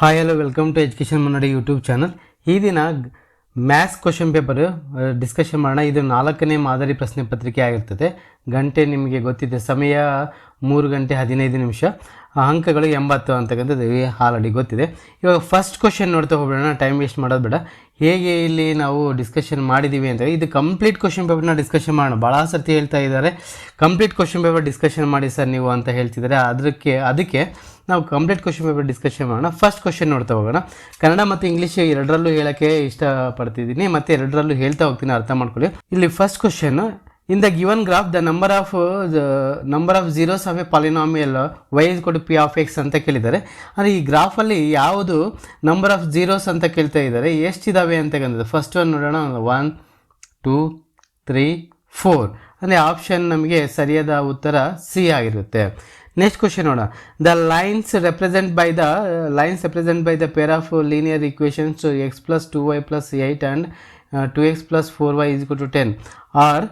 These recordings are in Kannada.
Hi hello welcome to education ಮನ್ನಡಿ YouTube channel ಈ ದಿನ ಮ್ಯಾಥ್ಸ್ ಕ್ವಶನ್ ಪೇಪರ್ ಡಿಸ್ಕಷನ್ ಮಾಡೋಣ. ಇದು ನಾಲ್ಕನೇ ಮಾದರಿ ಪ್ರಶ್ನೆ ಪತ್ರಿಕೆ ಆಗಿರ್ತದೆ. ಗಂಟೆ ನಿಮಗೆ ಗೊತ್ತಿದೆ. ಸಮಯ ಮೂರು ಗಂಟೆ ಹದಿನೈದು ನಿಮಿಷ. ಅಂಕಗಳು ಎಂಬತ್ತು ಅಂತಕ್ಕಂಥದ್ದು ಆಲ್ರೆಡಿ ಗೊತ್ತಿದೆ. ಇವಾಗ ಫಸ್ಟ್ ಕ್ವಶನ್ ನೋಡ್ತಾ ಹೋಗ್ಬಿಡೋಣ ಟೈಮ್ ವೇಸ್ಟ್ ಮಾಡೋದು ಬೇಡ. ಹೇಗೆ ಇಲ್ಲಿ ನಾವು ಡಿಸ್ಕಷನ್ ಮಾಡಿದ್ದೀವಿ ಅಂತ ಇದು ಕಂಪ್ಲೀಟ್ ಕ್ವಶನ್ ಪೇಪರ್ನ ಡಿಸ್ಕಷನ್ ಮಾಡೋಣ. ಭಾಳ ಸರ್ತಿ ಹೇಳ್ತಾ ಇದ್ದಾರೆ. ಕಂಪ್ಲೀಟ್ ಕ್ವಶನ್ ಪೇಪರ್ ಡಿಸ್ಕಷನ್ ಮಾಡಿ ಸರ್ ನೀವು ಅಂತ ಹೇಳ್ತಿದ್ದಾರೆ. ಅದಕ್ಕೆ ಅದಕ್ಕೆ ನಾವು ಕಂಪ್ಲೀಟ್ ಕ್ವಶನ್ ಪೇಪರ್ ಡಿಸ್ಕಷನ್ ಮಾಡೋಣ. ಫಸ್ಟ್ ಕ್ವಶನ್ ನೋಡ್ತಾ ಹೋಗೋಣ. ಕನ್ನಡ ಮತ್ತು ಇಂಗ್ಲೀಷ್ ಎರಡರಲ್ಲೂ ಹೇಳೋಕ್ಕೆ ಇಷ್ಟಪಡ್ತಿದ್ದೀನಿ. ಮತ್ತು ಎರಡರಲ್ಲೂ ಹೇಳ್ತಾ ಹೋಗ್ತೀನಿ, ಅರ್ಥ ಮಾಡ್ಕೊಳ್ಳಿ. ಇಲ್ಲಿ first question in the given graph the number of number of zeros of a polynomial y is ಕೊಡು ಪಿ ಆಫ್ ಎಕ್ಸ್ ಅಂತ ಕೇಳಿದ್ದಾರೆ. ಅಂದರೆ ಈ ಗ್ರಾಫಲ್ಲಿ ಯಾವುದು ನಂಬರ್ ಆಫ್ ಜೀರೋಸ್ ಅಂತ ಕೇಳ್ತಾ ಇದ್ದಾರೆ ಅಂತ ಕಂದಿದೆ ಫಸ್ಟ್ ಒನ್ ನೋಡೋಣ ಒನ್ ಟೂ ತ್ರೀ ಫೋರ್ ಅಂದರೆ ಆಪ್ಷನ್ ನಮಗೆ ಸರಿಯಾದ ಉತ್ತರ ಸಿ ಆಗಿರುತ್ತೆ. ನೆಕ್ಸ್ಟ್ ಕ್ವಶನ್ ನೋಡೋಣ. The lines represent by the lines represent by the pair of linear equations x plus two y plus eight and two x plus four y is to ten. Are,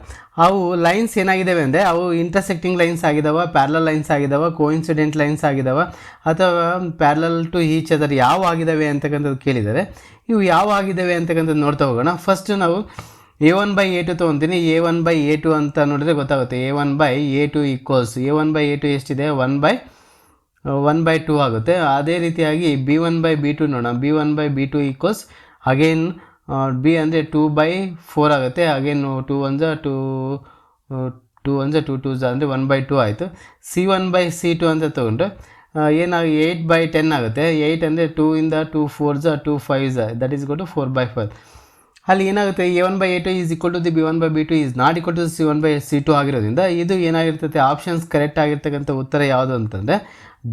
ಅವು ಲೈನ್ಸ್ ಏನಾಗಿದ್ದಾವೆ ಅಂದರೆ ಅವು ಇಂಟರ್ಸೆಕ್ಟಿಂಗ್ ಲೈನ್ಸ್ ಆಗಿದಾವ ಪ್ಯಾರಲಲ್ ಲೈನ್ಸ್ ಆಗಿದ್ದಾವೆ ಕೋಇನ್ಸಿಡೆಂಟ್ ಲೈನ್ಸ್ ಆಗಿದಾವ, ಅಥವಾ ಪ್ಯಾರಲಲ್ ಟು ಈಚ್ ಅದರ್ ಯಾವ ಆಗಿದ್ದಾವೆ ಅಂತಕ್ಕಂಥದ್ದು ಕೇಳಿದ್ದಾರೆ ಇವು ಯಾವ ಆಗಿದ್ದಾವೆ ಅಂತಕ್ಕಂಥದ್ದು ನೋಡ್ತಾ ಹೋಗೋಣ. ಫಸ್ಟ್ ನಾವು a one by a two ತೊಗೊತೀನಿ. A one by a two ಅಂತ ನೋಡಿದ್ರೆ ಗೊತ್ತಾಗುತ್ತೆ. A one by a two equals. A one by a two ಎಷ್ಟಿದೆ? One by one by two ಆಗುತ್ತೆ. ಅದೇ ರೀತಿಯಾಗಿ b one by b two ನೋಡೋಣ. B one by b two equals. Again b ಅಂದರೆ ಟೂ ಬೈ ಫೋರ್ ಆಗುತ್ತೆ. ಅಗೇನು ಟೂ ಒನ್ ಜ ಟೂ ಟೂ ಒನ್ ಜ ಟೂ ಟೂ ಜ ಅಂದರೆ ಒನ್ ಬೈ ಟೂ ಆಯಿತು. C one by c two ಅಂತ ತೊಗೊಂಡು ಏನಾಗಿ ಏಯ್ಟ್ ಬೈ ಟೆನ್ ಆಗುತ್ತೆ. ಏಯ್ಟ್ ಅಂದರೆ ಟೂ ಇಂದ ಟೂ ಫೋರ್ ಜ ಟೂ ಫೈವ್ ಜ that is go to four by five ಅಲ್ಲಿ ಏನಾಗುತ್ತೆ? A one by a two is equal to the b one by b two is not equal to c one by c two ಆಗಿರೋದ್ರಿಂದ ಇದು ಏನಾಗಿರ್ತೈತೆ? ಆಪ್ಷನ್ಸ್ ಕರೆಕ್ಟ್ ಆಗಿರ್ತಕ್ಕಂಥ ಉತ್ತರ ಯಾವುದು ಅಂತಂದರೆ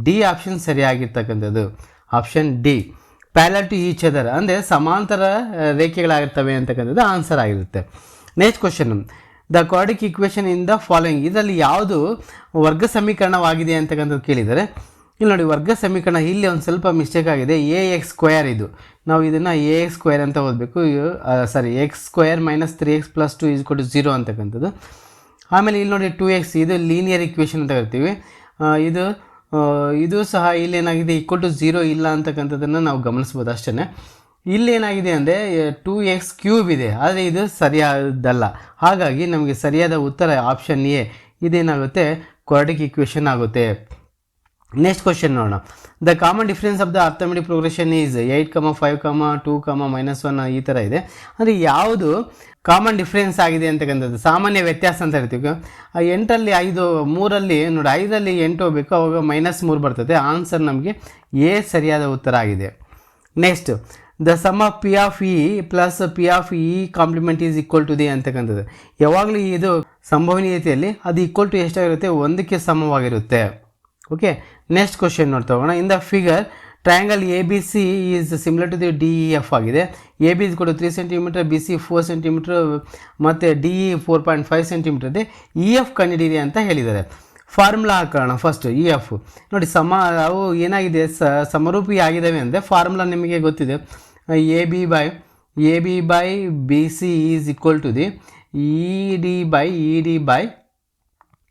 D option ಸರಿಯಾಗಿರ್ತಕ್ಕಂಥದ್ದು. Option D parallel to each other, ಅಂದರೆ ಸಮಾಂತರ ರೇಖೆಗಳಾಗಿರ್ತವೆ ಅಂತಕ್ಕಂಥದ್ದು ಆನ್ಸರ್ ಆಗಿರುತ್ತೆ. Next question the quadratic equation in the following ಇದರಲ್ಲಿ ಯಾವುದು ವರ್ಗ ಸಮೀಕರಣವಾಗಿದೆ ಅಂತಕ್ಕಂಥದ್ದು ಕೇಳಿದರೆ, ಇಲ್ಲಿ ನೋಡಿ, ವರ್ಗ ಸಮೀಕರಣ ಇಲ್ಲಿ ಒಂದು ಸ್ವಲ್ಪ ಮಿಸ್ಟೇಕ್ ಆಗಿದೆ. ಎ ಎಕ್ಸ್ ಸ್ಕ್ವೇರ್ ಇದು. ನಾವು ಇದನ್ನು ಎ ಎಕ್ಸ್ ಸ್ಕ್ವೇರ್ ಅಂತ ಓದಬೇಕು. Sorry x square minus three x plus two is ಕೊಟ್ಟು ಜೀರೋ ಅಂತಕ್ಕಂಥದ್ದು. ಆಮೇಲೆ ಇಲ್ಲಿ ನೋಡಿ ಟು ಎಕ್ಸ್ ಇದು ಲೀನಿಯರ್ ಇಕ್ವೇಷನ್ ಅಂತ ಕರಿತೀವಿ. ಇದು ಇದು ಸಹ ಇಲ್ಲಿ ಏನಾಗಿದೆ ಈಕ್ವಲ್ ಟು ಜೀರೋ ಇಲ್ಲ ಅಂತಕ್ಕಂಥದ್ದನ್ನು ನಾವು ಗಮನಿಸ್ಬೋದು ಅಷ್ಟೇ ಇಲ್ಲಿ ಏನಾಗಿದೆ ಅಂದರೆ ಟೂ ಎಕ್ಸ್ ಕ್ಯೂಬ್ ಇದೆ, ಆದರೆ ಇದು ಸರಿಯಾದಲ್ಲ ಹಾಗಾಗಿ ನಮಗೆ ಸರಿಯಾದ ಉತ್ತರ ಆಪ್ಷನ್ ಎ ಇದೇನಾಗುತ್ತೆ? ಕ್ವಾಡ್ರಿಕ್ ಇಕ್ವೇಷನ್ ಆಗುತ್ತೆ. ನೆಕ್ಸ್ಟ್ ಕ್ವಶನ್ ನೋಡೋಣ. The common difference of the arithmetic progression is eight comma five comma two comma minus one ಈ ಥರ ಇದೆ. ಅಂದರೆ ಯಾವುದು ಕಾಮನ್ ಡಿಫ್ರೆನ್ಸ್ ಆಗಿದೆ ಅಂತಕ್ಕಂಥದ್ದು ಸಾಮಾನ್ಯ ವ್ಯತ್ಯಾಸ ಅಂತ ಹೇಳ್ತೀವಿ. ಆ ಎಂಟರಲ್ಲಿ ಐದು, ಮೂರಲ್ಲಿ, ನೋಡಿ ಐದರಲ್ಲಿ ಎಂಟು ಹೋಗಬೇಕು, ಅವಾಗ ಮೈನಸ್ ಮೂರು ಬರ್ತದೆ. ಆನ್ಸರ್ ನಮಗೆ ಎ ಸರಿಯಾದ ಉತ್ತರ ಆಗಿದೆ. Next the sum of P of E plus P of E complement is equal to the ಅಂತಕ್ಕಂಥದ್ದು ಯಾವಾಗಲೂ ಇದು ಸಂಭವನೀಯತೆಯಲ್ಲಿ ಅದು ಈಕ್ವಲ್ ಟು ಎಷ್ಟಾಗಿರುತ್ತೆ? ಒಂದಕ್ಕೆ ಸಮವಾಗಿರುತ್ತೆ. ಓಕೆ ನೆಕ್ಸ್ಟ್ ಕ್ವಶನ್ ನೋಡ್ತಾ ಹೋಗೋಣ. In the figure triangle A B C is similar to the D E F ಆಗಿದೆ. ಎ ಬಿ ಇಸ್ ಕೂಡ three centimetre B C four centimetre ಮತ್ತು D E four point five centimetre ಇದೆ. ಇ ಎಫ್ ಕಂಡಿಡೀರಿ ಅಂತ ಹೇಳಿದ್ದಾರೆ. ಫಾರ್ಮುಲಾ ಹಾಕೋಣ ಫಸ್ಟ್ ಇ ಎಫ್ ನೋಡಿ, ಸಮ, ಅವು ಏನಾಗಿದೆ? ಸಮರೂಪಿ ಆಗಿದ್ದಾವೆ ಅಂದರೆ ಫಾರ್ಮುಲಾ ನಿಮಗೆ ಗೊತ್ತಿದೆ. A B by A B by B C is equal to the E D by E D by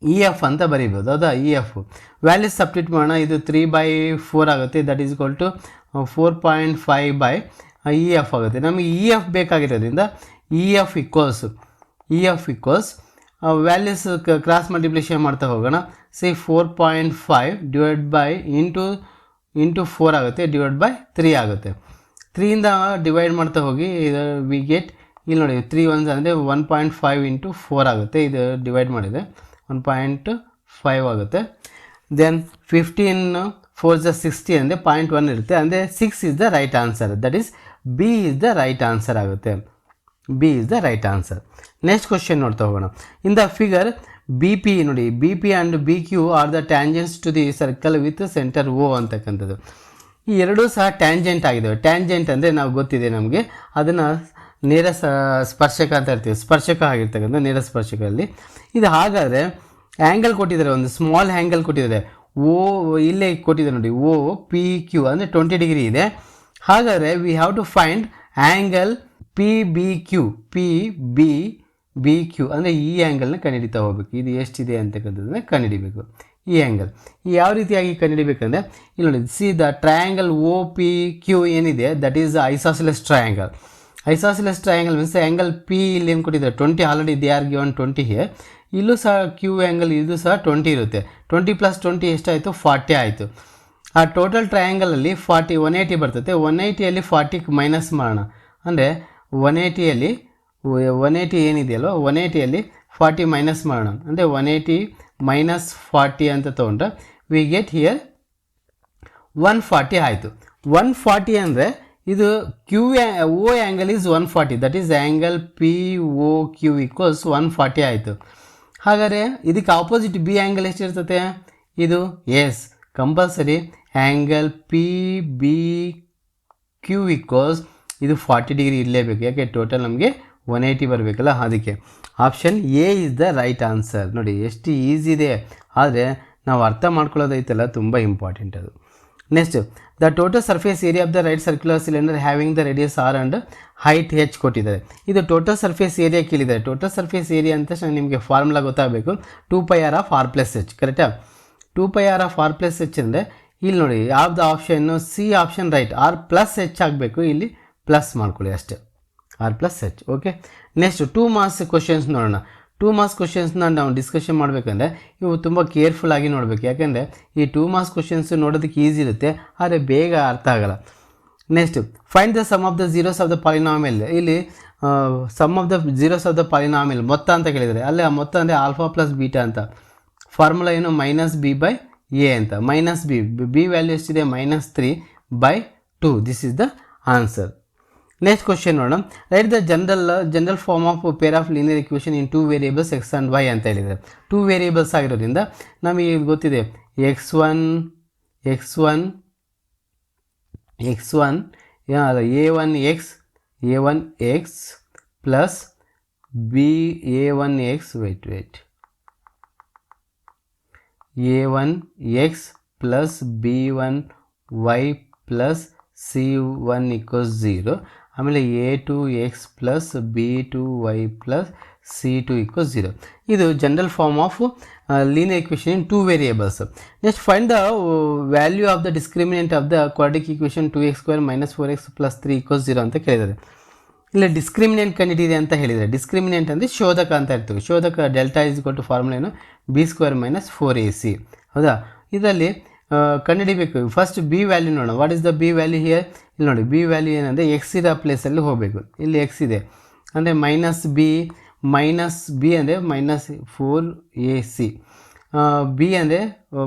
E F ಅಂತ ಬರೀಬೋದು. ಹೌದಾ ಇ ಎಫ್ ವ್ಯಾಲ್ಯೂಸ್ ಸಬ್ಸ್ಟಿಟ್ ಮಾಡೋಣ. ಇದು ತ್ರೀ ಬೈ ಫೋರ್ ಆಗುತ್ತೆ. That is goal to four point five by E F ಆಗುತ್ತೆ. ನಮಗೆ E F ಬೇಕಾಗಿರೋದ್ರಿಂದ E F equals E F equals values cross multiplication ಮಾಡ್ತಾ ಹೋಗೋಣ. C four point five divide by into into four ಆಗುತ್ತೆ. ಡಿವೈಡ್ ಬೈ ತ್ರೀ ಆಗುತ್ತೆ. ತ್ರೀಯಿಂದ ಡಿವೈಡ್ ಮಾಡ್ತಾ ಹೋಗಿ, ಇದು ವಿ ಗೆಟ್ ಇಲ್ಲಿ ನೋಡಿ ತ್ರೀ ಒನ್ಸ್ ಅಂದರೆ one point five into four ಆಗುತ್ತೆ. ಇದು ಡಿವೈಡ್ ಮಾಡಿದೆ. ಒನ್ ಪಾಯಿಂಟ್ ಫೈವ್ ಆಗುತ್ತೆ. ದೆನ್ ಫಿಫ್ಟೀನ್ ಫೋರ್ ಜ ಸಿಕ್ಸ್ಟಿ ಅಂದರೆ ಪಾಯಿಂಟ್ ಒನ್ ಇರುತ್ತೆ. ಅಂದರೆ six is the right answer that is B is the right answer ಆಗುತ್ತೆ. B is the right answer next question ನೋಡ್ತಾ ಹೋಗೋಣ. In the figure B P ನೋಡಿ B P and B Q are the tangents to the circle with centre O ಅಂತಕ್ಕಂಥದ್ದು. ಈ ಎರಡೂ ಸಹ ಟ್ಯಾಂಜೆಂಟ್ ಆಗಿದ್ದಾವೆ ಟ್ಯಾಂಜೆಂಟ್ ಅಂದರೆ ನಾವು ಗೊತ್ತಿದೆ ನಮಗೆ. ಅದನ್ನು ನೇರ ಸ್ಪರ್ಶಕ ಅಂತ ಇರ್ತೀವಿ ಸ್ಪರ್ಶಕ ಆಗಿರ್ತಕ್ಕಂಥ ನೇರ ಸ್ಪರ್ಶಕದಲ್ಲಿ. ಇದು ಹಾಗಾದರೆ ಆ್ಯಂಗಲ್ ಕೊಟ್ಟಿದ್ದಾರೆ ಒಂದು ಸ್ಮಾಲ್ ಆ್ಯಂಗಲ್ ಕೊಟ್ಟಿದ್ದಾರೆ. ಓ ಇಲ್ಲೇ ಕೊಟ್ಟಿದ್ದಾರೆ ನೋಡಿ. ಓ ಪಿ ಕ್ಯೂ ಅಂದರೆ ಟ್ವೆಂಟಿ ಡಿಗ್ರಿ ಇದೆ. ಹಾಗಾದರೆ we have to find angle P B Q P B B Q ಅಂದರೆ ಈ ಆ್ಯಂಗಲ್ನ ಕಂಡುಹಿಡಿತಾ ಹೋಗ್ಬೇಕು. ಇದು ಎಷ್ಟಿದೆ ಅಂತಕ್ಕಂಥದ್ದನ್ನ ಕಂಡುಹಿಡಿಬೇಕು. ಈ ಆ್ಯಂಗಲ್ ಯಾವ ರೀತಿಯಾಗಿ ಕಂಡುಹಿಡಿಬೇಕಂದ್ರೆ, ಇಲ್ಲಿ ನೋಡಿ see the triangle O P Q ಏನಿದೆ that is isosceles triangle isosceles triangle means angle P ಇಲ್ಲಿ ಏನು ಕೊಟ್ಟಿದ್ದಾರೆ? Twenty already they are given twenty here ಇಲ್ಲೂ ಸಹ ಕ್ಯೂ ಆ್ಯಂಗಲ್ ಇದು ಸಹ ಟ್ವೆಂಟಿ ಇರುತ್ತೆ. ಟ್ವೆಂಟಿ ಪ್ಲಸ್ ಟ್ವೆಂಟಿ ಎಷ್ಟಾಯಿತು? ಫಾರ್ಟಿ ಆಯಿತು. ಆ ಟೋಟಲ್ ಟ್ರಯಾಂಗಲಲ್ಲಿ ಫಾರ್ಟಿ ಒನ್ ಏಯ್ಟಿ ಬರ್ತದೆ ಒನ್ ಏಯ್ಟಿಯಲ್ಲಿ ಫಾರ್ಟಿಗೆ ಮೈನಸ್ ಮಾಡೋಣ. ಅಂದರೆ ಒನ್ ಏಯ್ಟಿಯಲ್ಲಿ ಒನ್ ಏಯ್ಟಿ ಏನಿದೆಯಲ್ಲೋ ಒನ್ ಏಯ್ಟಿಯಲ್ಲಿ ಫಾರ್ಟಿ ಮೈನಸ್ ಮಾಡೋಣ. ಅಂದರೆ ಒನ್ ಏಯ್ಟಿ ಮೈನಸ್ ಫಾರ್ಟಿ ಅಂತ ತೊಗೊಂಡ್ರೆ we get here one forty ಆಯಿತು. ಒನ್ ಫಾರ್ಟಿ ಅಂದರೆ ಇದು Q O angle is one forty that is angle P O Q equals one forty ಆಯಿತು. ಹಾಗಾದರೆ ಇದಕ್ಕೆ ಆಪೋಸಿಟ್ ಬಿ ಆ್ಯಂಗಲ್ ಎಷ್ಟಿರ್ತತೆ ಇದು is compulsory angle P B Q equals ಇದು ಫಾರ್ಟಿ ಡಿಗ್ರಿ ಇರಲೇಬೇಕು. ಯಾಕೆ? ಟೋಟಲ್ ನಮಗೆ ಒನ್ ಏಯ್ಟಿ ಬರಬೇಕಲ್ಲ ಅದಕ್ಕೆ. Option A is the right answer ನೋಡಿ, ಎಷ್ಟು ಈಸಿ ಇದೆ. ಆದರೆ ನಾವು ಅರ್ಥ ಮಾಡ್ಕೊಳ್ಳೋದೈತಲ್ಲ, ತುಂಬ ಇಂಪಾರ್ಟೆಂಟ್ ಅದು. Next the total surface area of the right circular cylinder having the radius R and height H ಕೊಟ್ಟಿದ್ದಾರೆ ಇದು ಟೋಟಲ್ ಸರ್ಫೇಸ್ ಏರಿಯಾ ಕೇಳಿದ್ದಾರೆ ಟೋಟಲ್ ಸರ್ಫೇಸ್ ಏರಿಯಾ ಅಂತ ನಿಮಗೆ ಫಾರ್ಮುಲಾ ಗೊತ್ತಾಗಬೇಕು. Two pi R of R plus H ಕರೆಕ್ಟಾ two pi R of R plus H ಅಂದರೆ ಇಲ್ಲಿ ನೋಡಿ, ಯಾವ್ದು option C option right R plus H ಆಗಬೇಕು. ಇಲ್ಲಿ ಪ್ಲಸ್ ಮಾಡ್ಕೊಳ್ಳಿ ಅಷ್ಟೇ. R plus H okay next two marks questions ನೋಡೋಣ. ಟೂ ಮಾರ್ಕ್ಸ್ ಕ್ವಶನ್ಸ್ನ ನಾವು ಡಿಸ್ಕಷನ್ ಮಾಡಬೇಕಂದ್ರೆ ಇವು ತುಂಬ ಕೇರ್ಫುಲ್ ಆಗಿ ನೋಡಬೇಕು. ಯಾಕೆಂದರೆ ಈ ಟೂ ಮಾರ್ಕ್ಸ್ ಕ್ವಶನ್ಸ್ ನೋಡೋದಕ್ಕೆ ಈಸಿ ಇರುತ್ತೆ, ಆದರೆ ಬೇಗ ಅರ್ಥ ಆಗಲ್ಲ. Next find the sum of the zeros of the polynomial ಇಲ್ಲಿ sum of the zeros of the polynomial ಮೊತ್ತ ಅಂತ ಕೇಳಿದರೆ ಅಲ್ಲಿ ಆ ಮೊತ್ತ ಅಂದರೆ ಆಲ್ಫಾ ಪ್ಲಸ್ ಬೀಟಾ ಅಂತ. ಫಾರ್ಮುಲಾ ಏನು? ಮೈನಸ್ ಬಿ ಬೈ ಎ ಅಂತ. ಮೈನಸ್ ಬಿ ಬಿ ವ್ಯಾಲ್ಯೂ ಎಷ್ಟಿದೆ? Minus three by two this is the answer next question ನೋಡೋಣ. Write the general general form of pair of linear equation in two variables x and y ಅಂತ ಹೇಳಿದರೆ. ಟೂ ವೇರಿಯೇಬಲ್ಸ್ ಆಗಿರೋದ್ರಿಂದ ನಮಗೆ ಗೊತ್ತಿದೆ. X one x one x one a one x a one x plus b a one x wait wait a one x plus b one y plus c one equals zero ಆಮೇಲೆ a two x plus b two y plus c two equals zero ಇದು general form of linear equation in two variables next find the value of the discriminant of the quadratic equation two x square minus four x plus three equal zero ಅಂತ ಕೇಳಿದ್ದಾರೆ. ಇಲ್ಲ ಡಿಸ್ಕ್ರಿಮಿನೆಂಟ್ ಕಂಡಿಡಿದೆ ಅಂತ ಹೇಳಿದರೆ ಡಿಸ್ಕ್ರಿಮಿನೆಂಟ್ ಅಂದರೆ ಶೋಧಕ ಅಂತ ಇರ್ತೀವಿ ಶೋಧಕ ಡೆಲ್ಟಾ ಇಸ್ ಕೊಟ್ಟು ಫಾರ್ಮುಲಾ ಏನು? B square minus four a c ಹೌದಾ? ಇದರಲ್ಲಿ ಕಂಡುಹಿಡಿಬೇಕು. ಫಸ್ಟ್ ಬಿ ವ್ಯಾಲ್ಯೂ ನೋಡೋಣ. What is the b value here ಇಲ್ಲಿ ನೋಡಿ ಬಿ ವ್ಯಾಲ್ಯೂ ಏನಂದರೆ ಎಕ್ಸ್ ಇರೋ ಪ್ಲೇಸಲ್ಲಿ ಹೋಗಬೇಕು. ಇಲ್ಲಿ ಎಕ್ಸ್ ಇದೆ. ಅಂದರೆ ಮೈನಸ್ ಬಿ ಮೈನಸ್ ಬಿ ಅಂದರೆ minus four a c b ಅಂದರೆ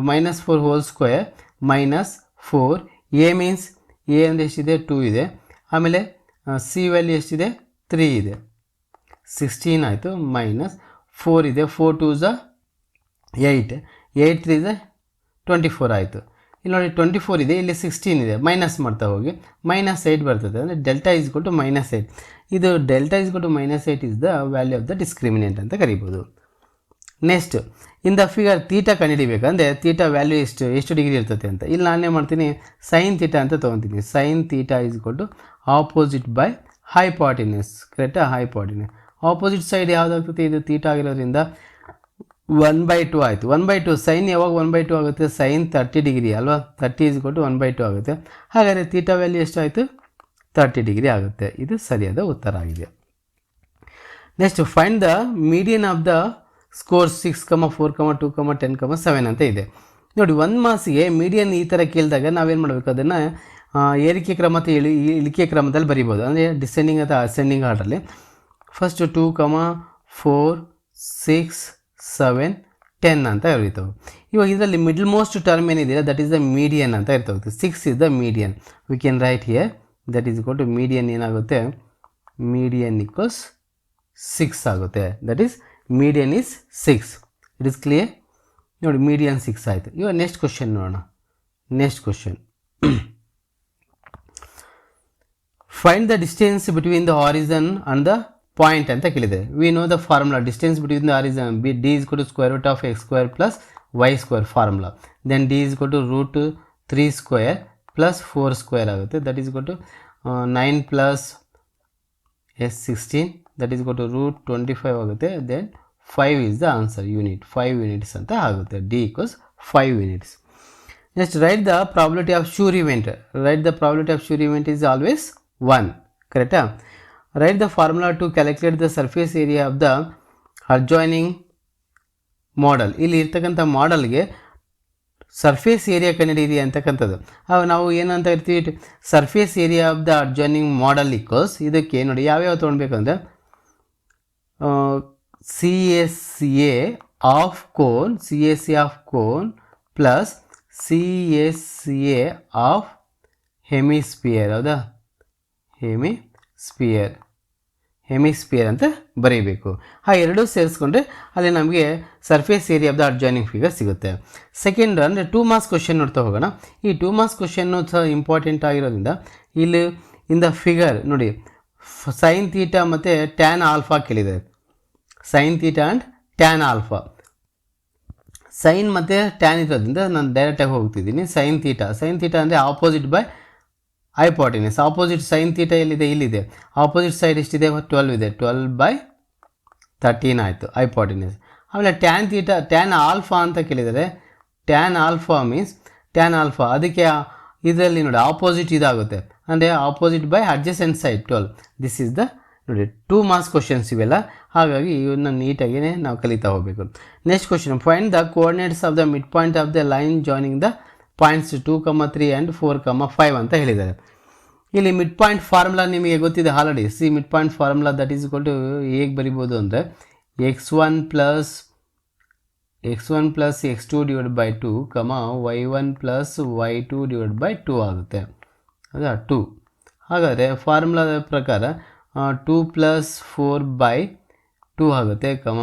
minus four whole square minus four a means a ಅಂದರೆ ಎಷ್ಟಿದೆ? ಟೂ ಇದೆ. ಆಮೇಲೆ ಸಿ ವ್ಯಾಲ್ಯೂ ಎಷ್ಟಿದೆ? ತ್ರೀ ಇದೆ. ಸಿಕ್ಸ್ಟೀನ್ ಆಯಿತು ಮೈನಸ್ ಫೋರ್ ಇದೆ. ಫೋರ್ ಟೂ ಝ ಏಯ್ಟ್ ಏಯ್ಟ್ ತ್ರೀ ಝ ಟ್ವೆಂಟಿ ಫೋರ್ ಆಯಿತು. ಇಲ್ಲಿ ನೋಡಿ ಟ್ವೆಂಟಿ ಫೋರ್ ಇದೆ, ಇಲ್ಲಿ ಸಿಕ್ಸ್ಟೀನ್ ಇದೆ. ಮೈನಸ್ ಮಾಡ್ತಾ ಹೋಗಿ. ಮೈನಸ್ ಏಯ್ಟ್ ಬರ್ತದೆ. ಅಂದರೆ delta is to minus eight ಇದು delta is to minus eight is the value of the discriminant ಅಂತ ಕರಿಬೋದು. Next in the figure theta ಕಂಡುಹಿಡಿಬೇಕಂದ್ರೆ theta value ಎಷ್ಟು ಎಷ್ಟು ಡಿಗ್ರಿ ಇರ್ತದೆ ಅಂತ. ಇಲ್ಲಿ ನಾನೇ ಮಾಡ್ತೀನಿ? ಸೈನ್ ತೀಟ ಅಂತ ತೊಗೊತೀನಿ. Sine theta to opposite by hypotenuse ಕರೆಕ್ಟಾ ಹೈಪಾಟಿನಸ್ ಆಪೋಸಿಟ್ ಸೈಡ್ ಯಾವುದಾಗ್ತದೆ? ಇದು ತೀಟ ಆಗಿರೋದ್ರಿಂದ ಒನ್ ಬೈ ಟು ಆಯಿತು. ಒನ್ ಬೈ ಟು ಸೈನ್ ಯಾವಾಗ ಒನ್ ಬೈ ಟು ಆಗುತ್ತೆ? ಸೈನ್ ತರ್ಟಿ ಡಿಗ್ರಿ ಅಲ್ವಾ? ತರ್ಟಿ ಇಸ್ ಕೊಟ್ಟು ಒನ್ ಬೈ ಟು ಆಗುತ್ತೆ. ಹಾಗಾದರೆ ತೀಟ ವ್ಯಾಲ್ಯೂ ಎಷ್ಟಾಯಿತು? ತರ್ಟಿ ಡಿಗ್ರಿ ಆಗುತ್ತೆ. ಇದು ಸರಿಯಾದ ಉತ್ತರ ಆಗಿದೆ. Next find the median of the score six comma four comma two comma ten comma seven ಅಂತ ಇದೆ. ನೋಡಿ, ಒಂದು ಮಾಸಿಗೆ ಮೀಡಿಯನ್ ಈ ಥರ ಕೇಳಿದಾಗ ನಾವೇನು ಮಾಡಬೇಕು? ಅದನ್ನು ಏರಿಕೆ ಕ್ರಮ ಮತ್ತು ಇಳಿ ಇಳಿಕೆ ಕ್ರಮದಲ್ಲಿ ಬರಿಬೋದು. ಅಂದರೆ ಡಿಸೆಂಡಿಂಗ್ ಅಥವಾ ascending ಆರ್ಡರಲ್ಲಿ first two comma four six seven ten ಅಂತ ಇರ್ತವೆ ಇವಾಗ ಇದರಲ್ಲಿ ಮಿಡ್ಲ್ ಮೋಸ್ಟ್ ಟರ್ಮ್ ಏನಿದೆಯಲ್ಲ ದಟ್ ಈಸ್ ದ ಮೀಡಿಯನ್ ಅಂತ ಇರ್ತವೆ six is the median we can write here that is to median ಏನಾಗುತ್ತೆ? ಮೀಡಿಯನ್ ಇಕ್ವಲ್ಸ್ ಸಿಕ್ಸ್ ಆಗುತ್ತೆ. That is median is six it is clear ನೋಡಿ ಮೀಡಿಯನ್ ಸಿಕ್ಸ್ ಆಯಿತು. ಇವಾಗ ನೆಕ್ಸ್ಟ್ ಕ್ವಶನ್ ನೋಡೋಣ. Next question find the distance between the horizon and the point ಅಂತ ಕೇಳಿದೆ we know the formula distance between the horizon b d is to square root of x square plus y square formula then d is to root three square plus four square ಆಗುತ್ತೆ. That is to nine plus S sixteen that is to root twenty five ಆಗುತ್ತೆ. Then five is the answer unit five units ಅಂತ ಆಗುತ್ತೆ. D equals five units next write the probability of sure event write the probability of sure event is always one ಕರೆಕ್ಟಾ write the formula to calculate the surface area of the adjoining model ಇಲ್ಲಿ ಇರ್ತಕ್ಕಂಥ ಮಾಡೆಲ್ಗೆ ಸರ್ಫೇಸ್ ಏರಿಯಾ ಕಂಡುಹಿಡಿಯಿರಿ ಅಂತಕ್ಕಂಥದ್ದು. ನಾವು ಏನಂತ ಇರ್ತೀವಿ surface area of the adjoining model equals ಇದಕ್ಕೆ ನೋಡಿ ಯಾವ್ಯಾವ ತೊಗೊಳ್ಬೇಕಂದ್ರೆ C S A of cone C S C of cone plus C S A of hemisphere ಹೌದಾ? ಹೆಮಿಸ್ಪಿಯರ್ ಹೆಮಿಸ್ಪಿಯರ್ ಅಂತ ಬರೀಬೇಕು. ಆ ಎರಡೂ ಸೇರಿಸ್ಕೊಂಡ್ರೆ ಅಲ್ಲಿ ನಮಗೆ surface area of the adjoining figure ಸಿಗುತ್ತೆ. ಸೆಕೆಂಡ್ ಅಂದರೆ ಟೂ ಮಾರ್ಕ್ಸ್ ಕ್ವಶನ್ ನೋಡ್ತಾ ಹೋಗೋಣ. ಈ ಟೂ ಮಾರ್ಕ್ಸ್ ಕ್ವಶನ್ನು ಸಹ ಇಂಪಾರ್ಟೆಂಟ್ ಆಗಿರೋದ್ರಿಂದ ಇಲ್ಲಿ ಇನ್ ದ ಫಿಗರ್ ನೋಡಿ ಸೈನ್ ತೀಟಾ ಮತ್ತು ಟ್ಯಾನ್ ಆಲ್ಫಾ ಕೇಳಿದೆ. Sine theta and tan alpha sine ಮತ್ತು ಟ್ಯಾನ್ ಇರೋದ್ರಿಂದ ನಾನು ಡೈರೆಕ್ಟಾಗಿ ಹೋಗ್ತಿದ್ದೀನಿ. ಸೈನ್ ತೀಟಾ ಸೈನ್ ತೀಟಾ ಅಂದರೆ opposite by hypotenuse opposite sine theta ಎಲ್ಲಿದೆ ಇಲ್ಲಿದೆ ಆಪೋಸಿಟ್ ಸೈಡ್ ಎಷ್ಟಿದೆ? ಟ್ವೆಲ್ವ್ ಇದೆ. ಟ್ವೆಲ್ ಬೈ ತರ್ಟೀನ್ ಆಯಿತು. ಐಪಾಟಿನಿಸ್ ಆಮೇಲೆ ಟ್ಯಾನ್ ತೀಟ ಟ್ಯಾನ್ ಆಲ್ಫಾ ಅಂತ ಕೇಳಿದರೆ tan alpha means tan alpha ಅದಕ್ಕೆ ಇದರಲ್ಲಿ ನೋಡಿ ಆಪೋಸಿಟ್ ಇದಾಗುತ್ತೆ. ಅಂದರೆ opposite by adjacent side twelve this is the ನೋಡಿ ಟೂ ಮಾರ್ಕ್ಸ್ ಕ್ವಶನ್ಸ್ ಇವೆಲ್ಲ. ಹಾಗಾಗಿ ಇವನ್ನ ನೀಟಾಗಿಯೇ ನಾವು ಕಲಿತಾ ಹೋಗಬೇಕು. Next question find the coordinates of the midpoint of the line joining the points two comma three and four comma five ಅಂತ ಹೇಳಿದ್ದಾರೆ. ಇಲ್ಲಿ ಮಿಡ್ ಪಾಯಿಂಟ್ ಫಾರ್ಮುಲಾ ನಿಮಗೆ ಗೊತ್ತಿದೆ already see midpoint formula that is equal to ಹೇಗೆ ಬರಿಬೋದು ಅಂದರೆ x one plus x one plus x two divide by two comma y one plus y two divide by two ಆಗುತ್ತೆ. ಅದ ಟೂ ಹಾಗಾದರೆ ಫಾರ್ಮುಲಾದ ಪ್ರಕಾರ two plus four by two ಆಗುತ್ತೆ comma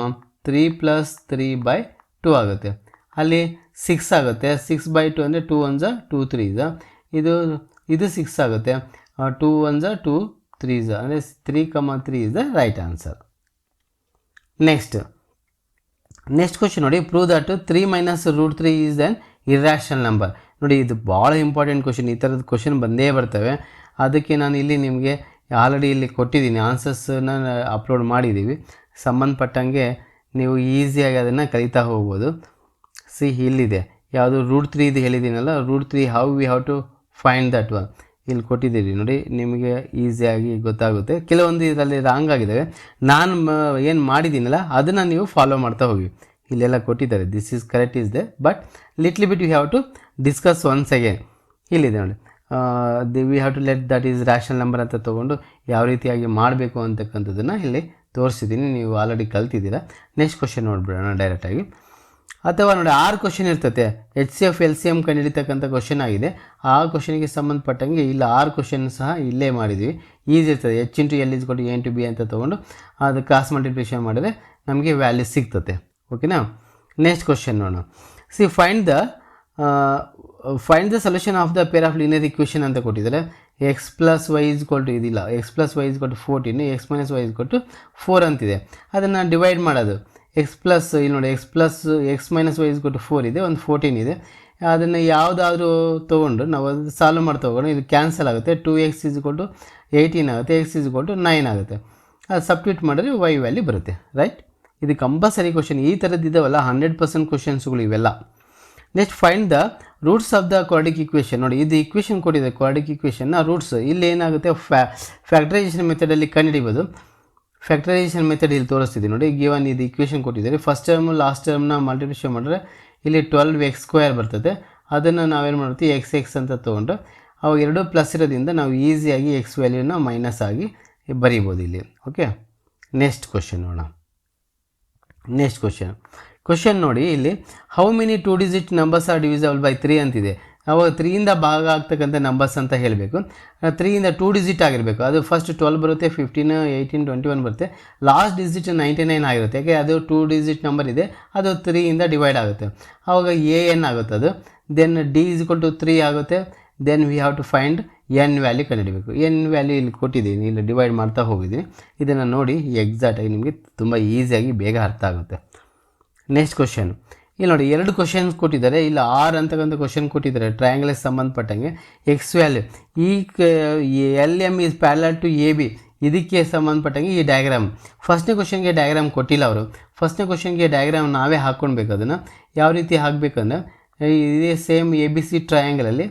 three plus three by two ಆಗುತ್ತೆ. ಅಲ್ಲಿ ಸಿಕ್ಸ್ ಆಗುತ್ತೆ. ಸಿಕ್ಸ್ ಬೈ ಟು ಅಂದರೆ ಟೂ ಒನ್ ಝ ಟೂ ತ್ರೀ ಝ ಇದು ಇದು ಸಿಕ್ಸ್ ಆಗುತ್ತೆ. ಟೂ ಒನ್ ಝ ಟೂ ತ್ರೀ ಝ ಅಂದರೆ three comma three is the right answer next next question ನೋಡಿ. Prove that three minus root three is then irrational number ನೋಡಿ, ಇದು ಭಾಳ ಇಂಪಾರ್ಟೆಂಟ್ ಕ್ವಶನ್ ಈ ಥರದ ಕ್ವಶನ್ ಬಂದೇ ಬರ್ತವೆ. ಅದಕ್ಕೆ ನಾನು ಇಲ್ಲಿ ನಿಮಗೆ ಆಲ್ರೆಡಿ ಇಲ್ಲಿ ಕೊಟ್ಟಿದ್ದೀನಿ. ಆನ್ಸರ್ಸನ್ನ ಅಪ್ಲೋಡ್ ಮಾಡಿದ್ದೀವಿ. ಸಂಬಂಧಪಟ್ಟಂಗೆ ನೀವು ಈಸಿಯಾಗಿ ಅದನ್ನು ಕಲಿತಾ ಹೋಗ್ಬೋದು. ಸಿ ಇಲ್ಲಿದೆ. ಯಾವುದು ರೂಟ್ ತ್ರೀ ಇದು ಹೇಳಿದ್ದೀನಲ್ಲ root three how we how to find that one ಇಲ್ಲಿ ಕೊಟ್ಟಿದ್ದೀರಿ ನೋಡಿ, ನಿಮಗೆ ಈಸಿಯಾಗಿ ಗೊತ್ತಾಗುತ್ತೆ. ಕೆಲವೊಂದು ಇದರಲ್ಲಿ ರಾಂಗ್ ಆಗಿದ್ದಾವೆ. ನಾನು ಏನು ಮಾಡಿದ್ದೀನಲ್ಲ, ಅದನ್ನು ನೀವು ಫಾಲೋ ಮಾಡ್ತಾ ಹೋಗಿ. ಇಲ್ಲೆಲ್ಲ ಕೊಟ್ಟಿದ್ದಾರೆ. This is correct is the but little bit you have to discuss once again ಇಲ್ಲಿದೆ ನೋಡಿ. The we have to let that is rational number ಅಂತ ತೊಗೊಂಡು ಯಾವ ರೀತಿಯಾಗಿ ಮಾಡಬೇಕು ಅಂತಕ್ಕಂಥದ್ದನ್ನು ಇಲ್ಲಿ ತೋರಿಸಿದ್ದೀನಿ. ನೀವು ಆಲ್ರೆಡಿ ಕಲ್ತಿದ್ದೀರಾ. ನೆಕ್ಸ್ಟ್ ಕ್ವಶನ್ ನೋಡ್ಬಿಡೋಣ ಡೈರೆಕ್ಟಾಗಿ ಅಥವಾ ನೋಡಿ ಆರು ಕ್ವಶನ್ ಇರ್ತತೆ. H C F L C M ಕಂಡುಹಿಡಿತಕ್ಕಂಥ question ಆಗಿದೆ. ಆ ಕ್ವಶನಿಗೆ ಸಂಬಂಧಪಟ್ಟಂಗೆ ಇಲ್ಲ ಆರು ಕ್ವಶನ್ ಸಹ ಇಲ್ಲೇ ಮಾಡಿದ್ವಿ. ಈಸಿ ಇರ್ತದೆ. ಎಚ್ ಇಂಟು ಎಲ್ ಇಸ್ ಕೊಟ್ಟು ಎನ್ ಟು ಬಿ ಅಂತ ತೊಗೊಂಡು ಅದು ಕ್ರಾಸ್ ಮಲ್ಟಿಪ್ಲಿಕೇಶನ್ ಮಾಡಿದ್ರೆ ನಮಗೆ ವ್ಯಾಲ್ಯೂ ಸಿಗ್ತತೆ. ಓಕೆನಾ ನೆಕ್ಸ್ಟ್ ಕ್ವಶನ್ ನೋಡೋಣ. See find the find the solution of the pair of linear equation ಅಂತ ಕೊಟ್ಟಿದ್ದಾರೆ. ಎಕ್ಸ್ ಪ್ಲಸ್ ವೈ ಇಸ್ ಕೊಟ್ಟು ಇದಿಲ್ಲ. ಎಕ್ಸ್ ಪ್ಲಸ್ ವೈ ಇಸ್ ಕೊಟ್ಟು fourteen x minus y is ಕೊಟ್ಟು ಫೋರ್ ಅಂತಿದೆ. ಅದನ್ನು ಡಿವೈಡ್ ಮಾಡೋದು. ಎಕ್ಸ್ ಪ್ಲಸ್ ಇಲ್ಲಿ ನೋಡಿ x plus x minus y is ಕೊಟ್ಟು ಫೋರ್ ಇದೆ, ಒಂದು ಫೋರ್ಟೀನ್ ಇದೆ. ಅದನ್ನು ಯಾವುದಾದ್ರೂ ತೊಗೊಂಡು ನಾವು ಅದು ಸಾಲ್ವ್ ಮಾಡಿ ತೊಗೊಂಡು ಇದು ಕ್ಯಾನ್ಸಲ್ ಆಗುತ್ತೆ. ಟು ಎಕ್ಸ್ ಇಸ್ ಕೊಟ್ಟು ಏಯ್ಟೀನ್ ಆಗುತ್ತೆ ಎಕ್ಸ್ ಇಸ್ ಕೊಟ್ಟು ನೈನ್ ಆಗುತ್ತೆ. ಅದು ಸಬ್ಟ್ಯೂಟ್ ಮಾಡಿದ್ರೆ ವೈ ವ್ಯಾಲ್ಯೂ ಬರುತ್ತೆ ರೈಟ್ ಇದು ಕಂಪಲ್ಸರಿ ಕ್ವಶನ್ ಈ ಥರದ್ದು ಇದ್ದಾವಲ್ಲ ಹಂಡ್ರೆಡ್ ಪರ್ಸೆಂಟ್ ಕ್ವಶನ್ಸ್ಗಳು ಇವೆಲ್ಲ. Next find the roots of the quadratic equation ನೋಡಿ, ಇದು ಇಕ್ವೇಷನ್ ಕೊಟ್ಟಿದೆ ಕ್ವಾಡಿಕ್ ಇಕ್ವೇಷನ್ನ ರೂಟ್ಸ್ ಇಲ್ಲಿ ಏನಾಗುತ್ತೆ? ಫ್ಯಾ ಫ್ಯಾಕ್ಟ್ರೈಸೇಷನ್ ಮೆಥಡಲ್ಲಿ ಕಂಡುಹಿಡಿಬೋದು. ಫ್ಯಾಕ್ಟರೈಸೇಷನ್ ಮೆಥಡ್ ಇಲ್ಲಿ ತೋರಿಸ್ತಿದೆ ನೋಡಿ. ಗಿವನ್ ಇದು ಇಕ್ವೇಷನ್ ಕೊಟ್ಟಿದ್ದಾರೆ. ಫಸ್ಟ್ ಟರ್ಮ್ ಲಾಸ್ಟ್ ಟರ್ಮ್ನ ಮಲ್ಟಿಪ್ಲಿಕೇಶನ್ ಮಾಡಿದ್ರೆ ಇಲ್ಲಿ ಟ್ವೆಲ್ವ್ ಎಕ್ಸ್ ಸ್ಕ್ವೇರ್ ಬರ್ತದೆ. ಅದನ್ನು ನಾವೇನು ಮಾಡ್ತೀವಿ? ಎಕ್ಸ್ ಎಕ್ಸ್ ಅಂತ ತೊಗೊಂಡು ಅವಾಗ ಎರಡು ಪ್ಲಸ್ ಇರೋದ್ರಿಂದ ನಾವು ಈಸಿಯಾಗಿ ಎಕ್ಸ್ ವ್ಯಾಲ್ಯೂನ ಮೈನಸ್ ಆಗಿ ಬರೀಬೋದು ಇಲ್ಲಿ. ಓಕೆ ನೆಕ್ಸ್ಟ್ ಕ್ವಶನ್ ನೋಡೋಣ. ನೆಕ್ಸ್ಟ್ ಕ್ವಶನ್ ಕ್ವಶನ್ ನೋಡಿ ಇಲ್ಲಿ how many two digit numbers are divisible by three ಅಂತಿದೆ. ಅವಾಗ ತ್ರೀಯಿಂದ ಭಾಗ ಆಗ್ತಕ್ಕಂಥ ನಂಬರ್ಸ್ ಅಂತ ಹೇಳಬೇಕು. ತ್ರೀಯಿಂದ ಟೂ ಡಿಜಿಟ್ ಆಗಿರಬೇಕು. ಅದು ಫಸ್ಟ್ ಟ್ವೆಲ್ ಬರುತ್ತೆ ಫಿಫ್ಟೀನ್ ಏಯ್ಟೀನ್ ಟ್ವೆಂಟಿ ಒನ್ ಬರುತ್ತೆ. ಲಾಸ್ಟ್ ಡಿಜಿಟ್ ನೈಂಟಿ ನೈನ್ ಆಗಿರುತ್ತೆ. ಯಾಕೆ? ಅದು ಟೂ ಡಿಜಿಟ್ ನಂಬರ್ ಇದೆ. ಅದು ತ್ರೀಯಿಂದ ಡಿವೈಡ್ ಆಗುತ್ತೆ. ಆವಾಗ ಎ ಎನ್ ಆಗುತ್ತೆ ಅದು. Then d is to three ಆಗುತ್ತೆ. Then we have to find n value ಕಂಡುಹಿಡಬೇಕು. N value ಇಲ್ಲಿ ಕೊಟ್ಟಿದ್ದೀನಿ. ಇಲ್ಲಿ ಡಿವೈಡ್ ಮಾಡ್ತಾ ಹೋಗಿದ್ದೀನಿ. ಇದನ್ನು ನೋಡಿ ಎಕ್ಸಾಕ್ಟಾಗಿ ನಿಮಗೆ ತುಂಬ ಈಸಿಯಾಗಿ ಬೇಗ ಅರ್ಥ ಆಗುತ್ತೆ. ನೆಕ್ಸ್ಟ್ ಕ್ವಶನ್ ಇಲ್ಲಿ ನೋಡಿ, ಎರಡು ಕ್ವಶನ್ಸ್ ಕೊಟ್ಟಿದ್ದಾರೆ. ಇಲ್ಲ, ಆರ್ ಅಂತಕ್ಕಂಥ ಕ್ವಶನ್ ಕೊಟ್ಟಿದ್ದಾರೆ ಟ್ರಯಾಂಗಲ್ಗೆ ಸಂಬಂಧಪಟ್ಟಂಗೆ. ಎಕ್ಸ್ ವ್ಯಾಲ್ಯೂ ಈ L M is parallel to A B ಇದಕ್ಕೆ ಸಂಬಂಧಪಟ್ಟಂಗೆ ಈ ಡಯಾಗ್ರಾಮ್ ಫಸ್ಟ್ನೇ ಕ್ವಶನ್ಗೆ ಡಯಾಗ್ರಾಮ್ ಕೊಟ್ಟಿಲ್ಲ ಅವರು. ಫಸ್ಟ್ನೇ ಕ್ವಶನ್ಗೆ ಡಯಾಗ್ರಾಮ್ ನಾವೇ ಹಾಕ್ಕೊಳ್ಬೇಕು ಅದನ್ನು. ಯಾವ ರೀತಿ ಹಾಕಬೇಕಂದ್ರೆ ಇದೇ ಸೇಮ್ ಎ ಬಿ ಸಿ ಟ್ರಯಾಂಗಲಲ್ಲಿ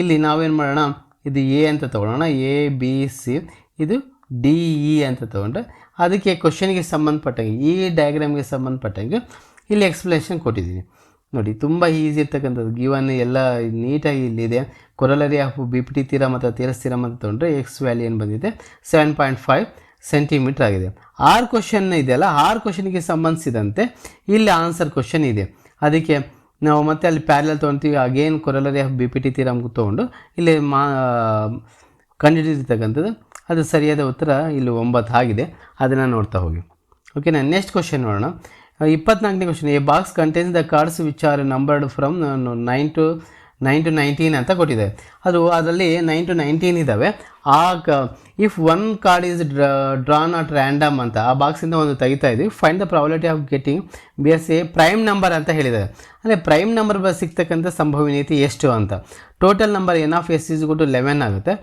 ಇಲ್ಲಿ ನಾವೇನು ಮಾಡೋಣ? ಇದು ಎ ಅಂತ ತೊಗೊಳ್ಳೋಣ. ಎ ಬಿ ಸಿ ಇದು ಡಿ ಇ ಅಂತ ತೊಗೊಂಡ್ರೆ, ಅದಕ್ಕೆ ಕ್ವಶನ್ಗೆ ಸಂಬಂಧಪಟ್ಟಂಗೆ, ಈ ಡಯಾಗ್ರಾಮ್ಗೆ ಸಂಬಂಧಪಟ್ಟಂಗೆ ಇಲ್ಲಿ ಎಕ್ಸ್ಪ್ಲನೇಷನ್ ಕೊಟ್ಟಿದ್ದೀನಿ. ನೋಡಿ, ತುಂಬ ಈಸಿ ಇರ್ತಕ್ಕಂಥದ್ದು. ಗಿವನ್ ಎಲ್ಲ ನೀಟಾಗಿ ಇಲ್ಲಿದೆ. Corollary of B P T theorem ಮತ್ತು ತೀರಸ್ ತೀರಮ್ ಅಂತ ತೊಗೊಂಡ್ರೆ ಎಕ್ಸ್ ವ್ಯಾಲ್ಯೂ ಏನು ಬಂದಿದೆ? ಸೆವೆನ್ ಪಾಯಿಂಟ್ ಫೈವ್ ಸೆಂಟಿಮೀಟ್ರ್ ಆಗಿದೆ. ಆರು ಕ್ವಶನ್ ಇದೆಯಲ್ಲ ಆರು ಕ್ವಶನ್ಗೆ ಸಂಬಂಧಿಸಿದಂತೆ ಇಲ್ಲಿ ಆನ್ಸರ್ ಕ್ವಶನ್ ಇದೆ. ಅದಕ್ಕೆ ನಾವು ಮತ್ತೆ ಅಲ್ಲಿ parallel ತೊಗೊತೀವಿ. Again corollary of B P T ತೀರಾಮ್ಗೆ ತೊಗೊಂಡು ಇಲ್ಲಿ ಮಾ, ಕಂಡುಹಿಡಿದಿರ್ತಕ್ಕಂಥದ್ದು. ಅದು ಸರಿಯಾದ ಉತ್ತರ ಇಲ್ಲಿ ಒಂಬತ್ತು ಆಗಿದೆ. ಅದನ್ನು ನೋಡ್ತಾ ಹೋಗಿ. ಓಕೆನಾ ನೆಕ್ಸ್ಟ್ ಕ್ವಶನ್ ನೋಡೋಣ. ಇಪ್ಪತ್ನಾಲ್ಕನೇ question a box contains the cards which are numbered from nine to nine to nineteen ಅಂತ ಕೊಟ್ಟಿದೆ. ಅದು ಅದರಲ್ಲಿ ನೈನ್ ಟು ನೈನ್ಟೀನ್ ಇದ್ದಾವೆ ಆ ಕ if one card is drawn at random ಅಂತ, ಆ ಬಾಕ್ಸಿಂದ ಒಂದು ತೆಗಿತಾ ಇದ್ವಿ. Find the probability of getting be as a prime number ಅಂತ ಹೇಳಿದ್ದಾರೆ ಅಂದರೆ ಪ್ರೈಮ್ ನಂಬರ್ ಸಿಗ್ತಕ್ಕಂಥ ಸಂಭವನೀಯತೆ ಎಷ್ಟು ಅಂತ. Total number n of s is to eleven ಆಗುತ್ತೆ.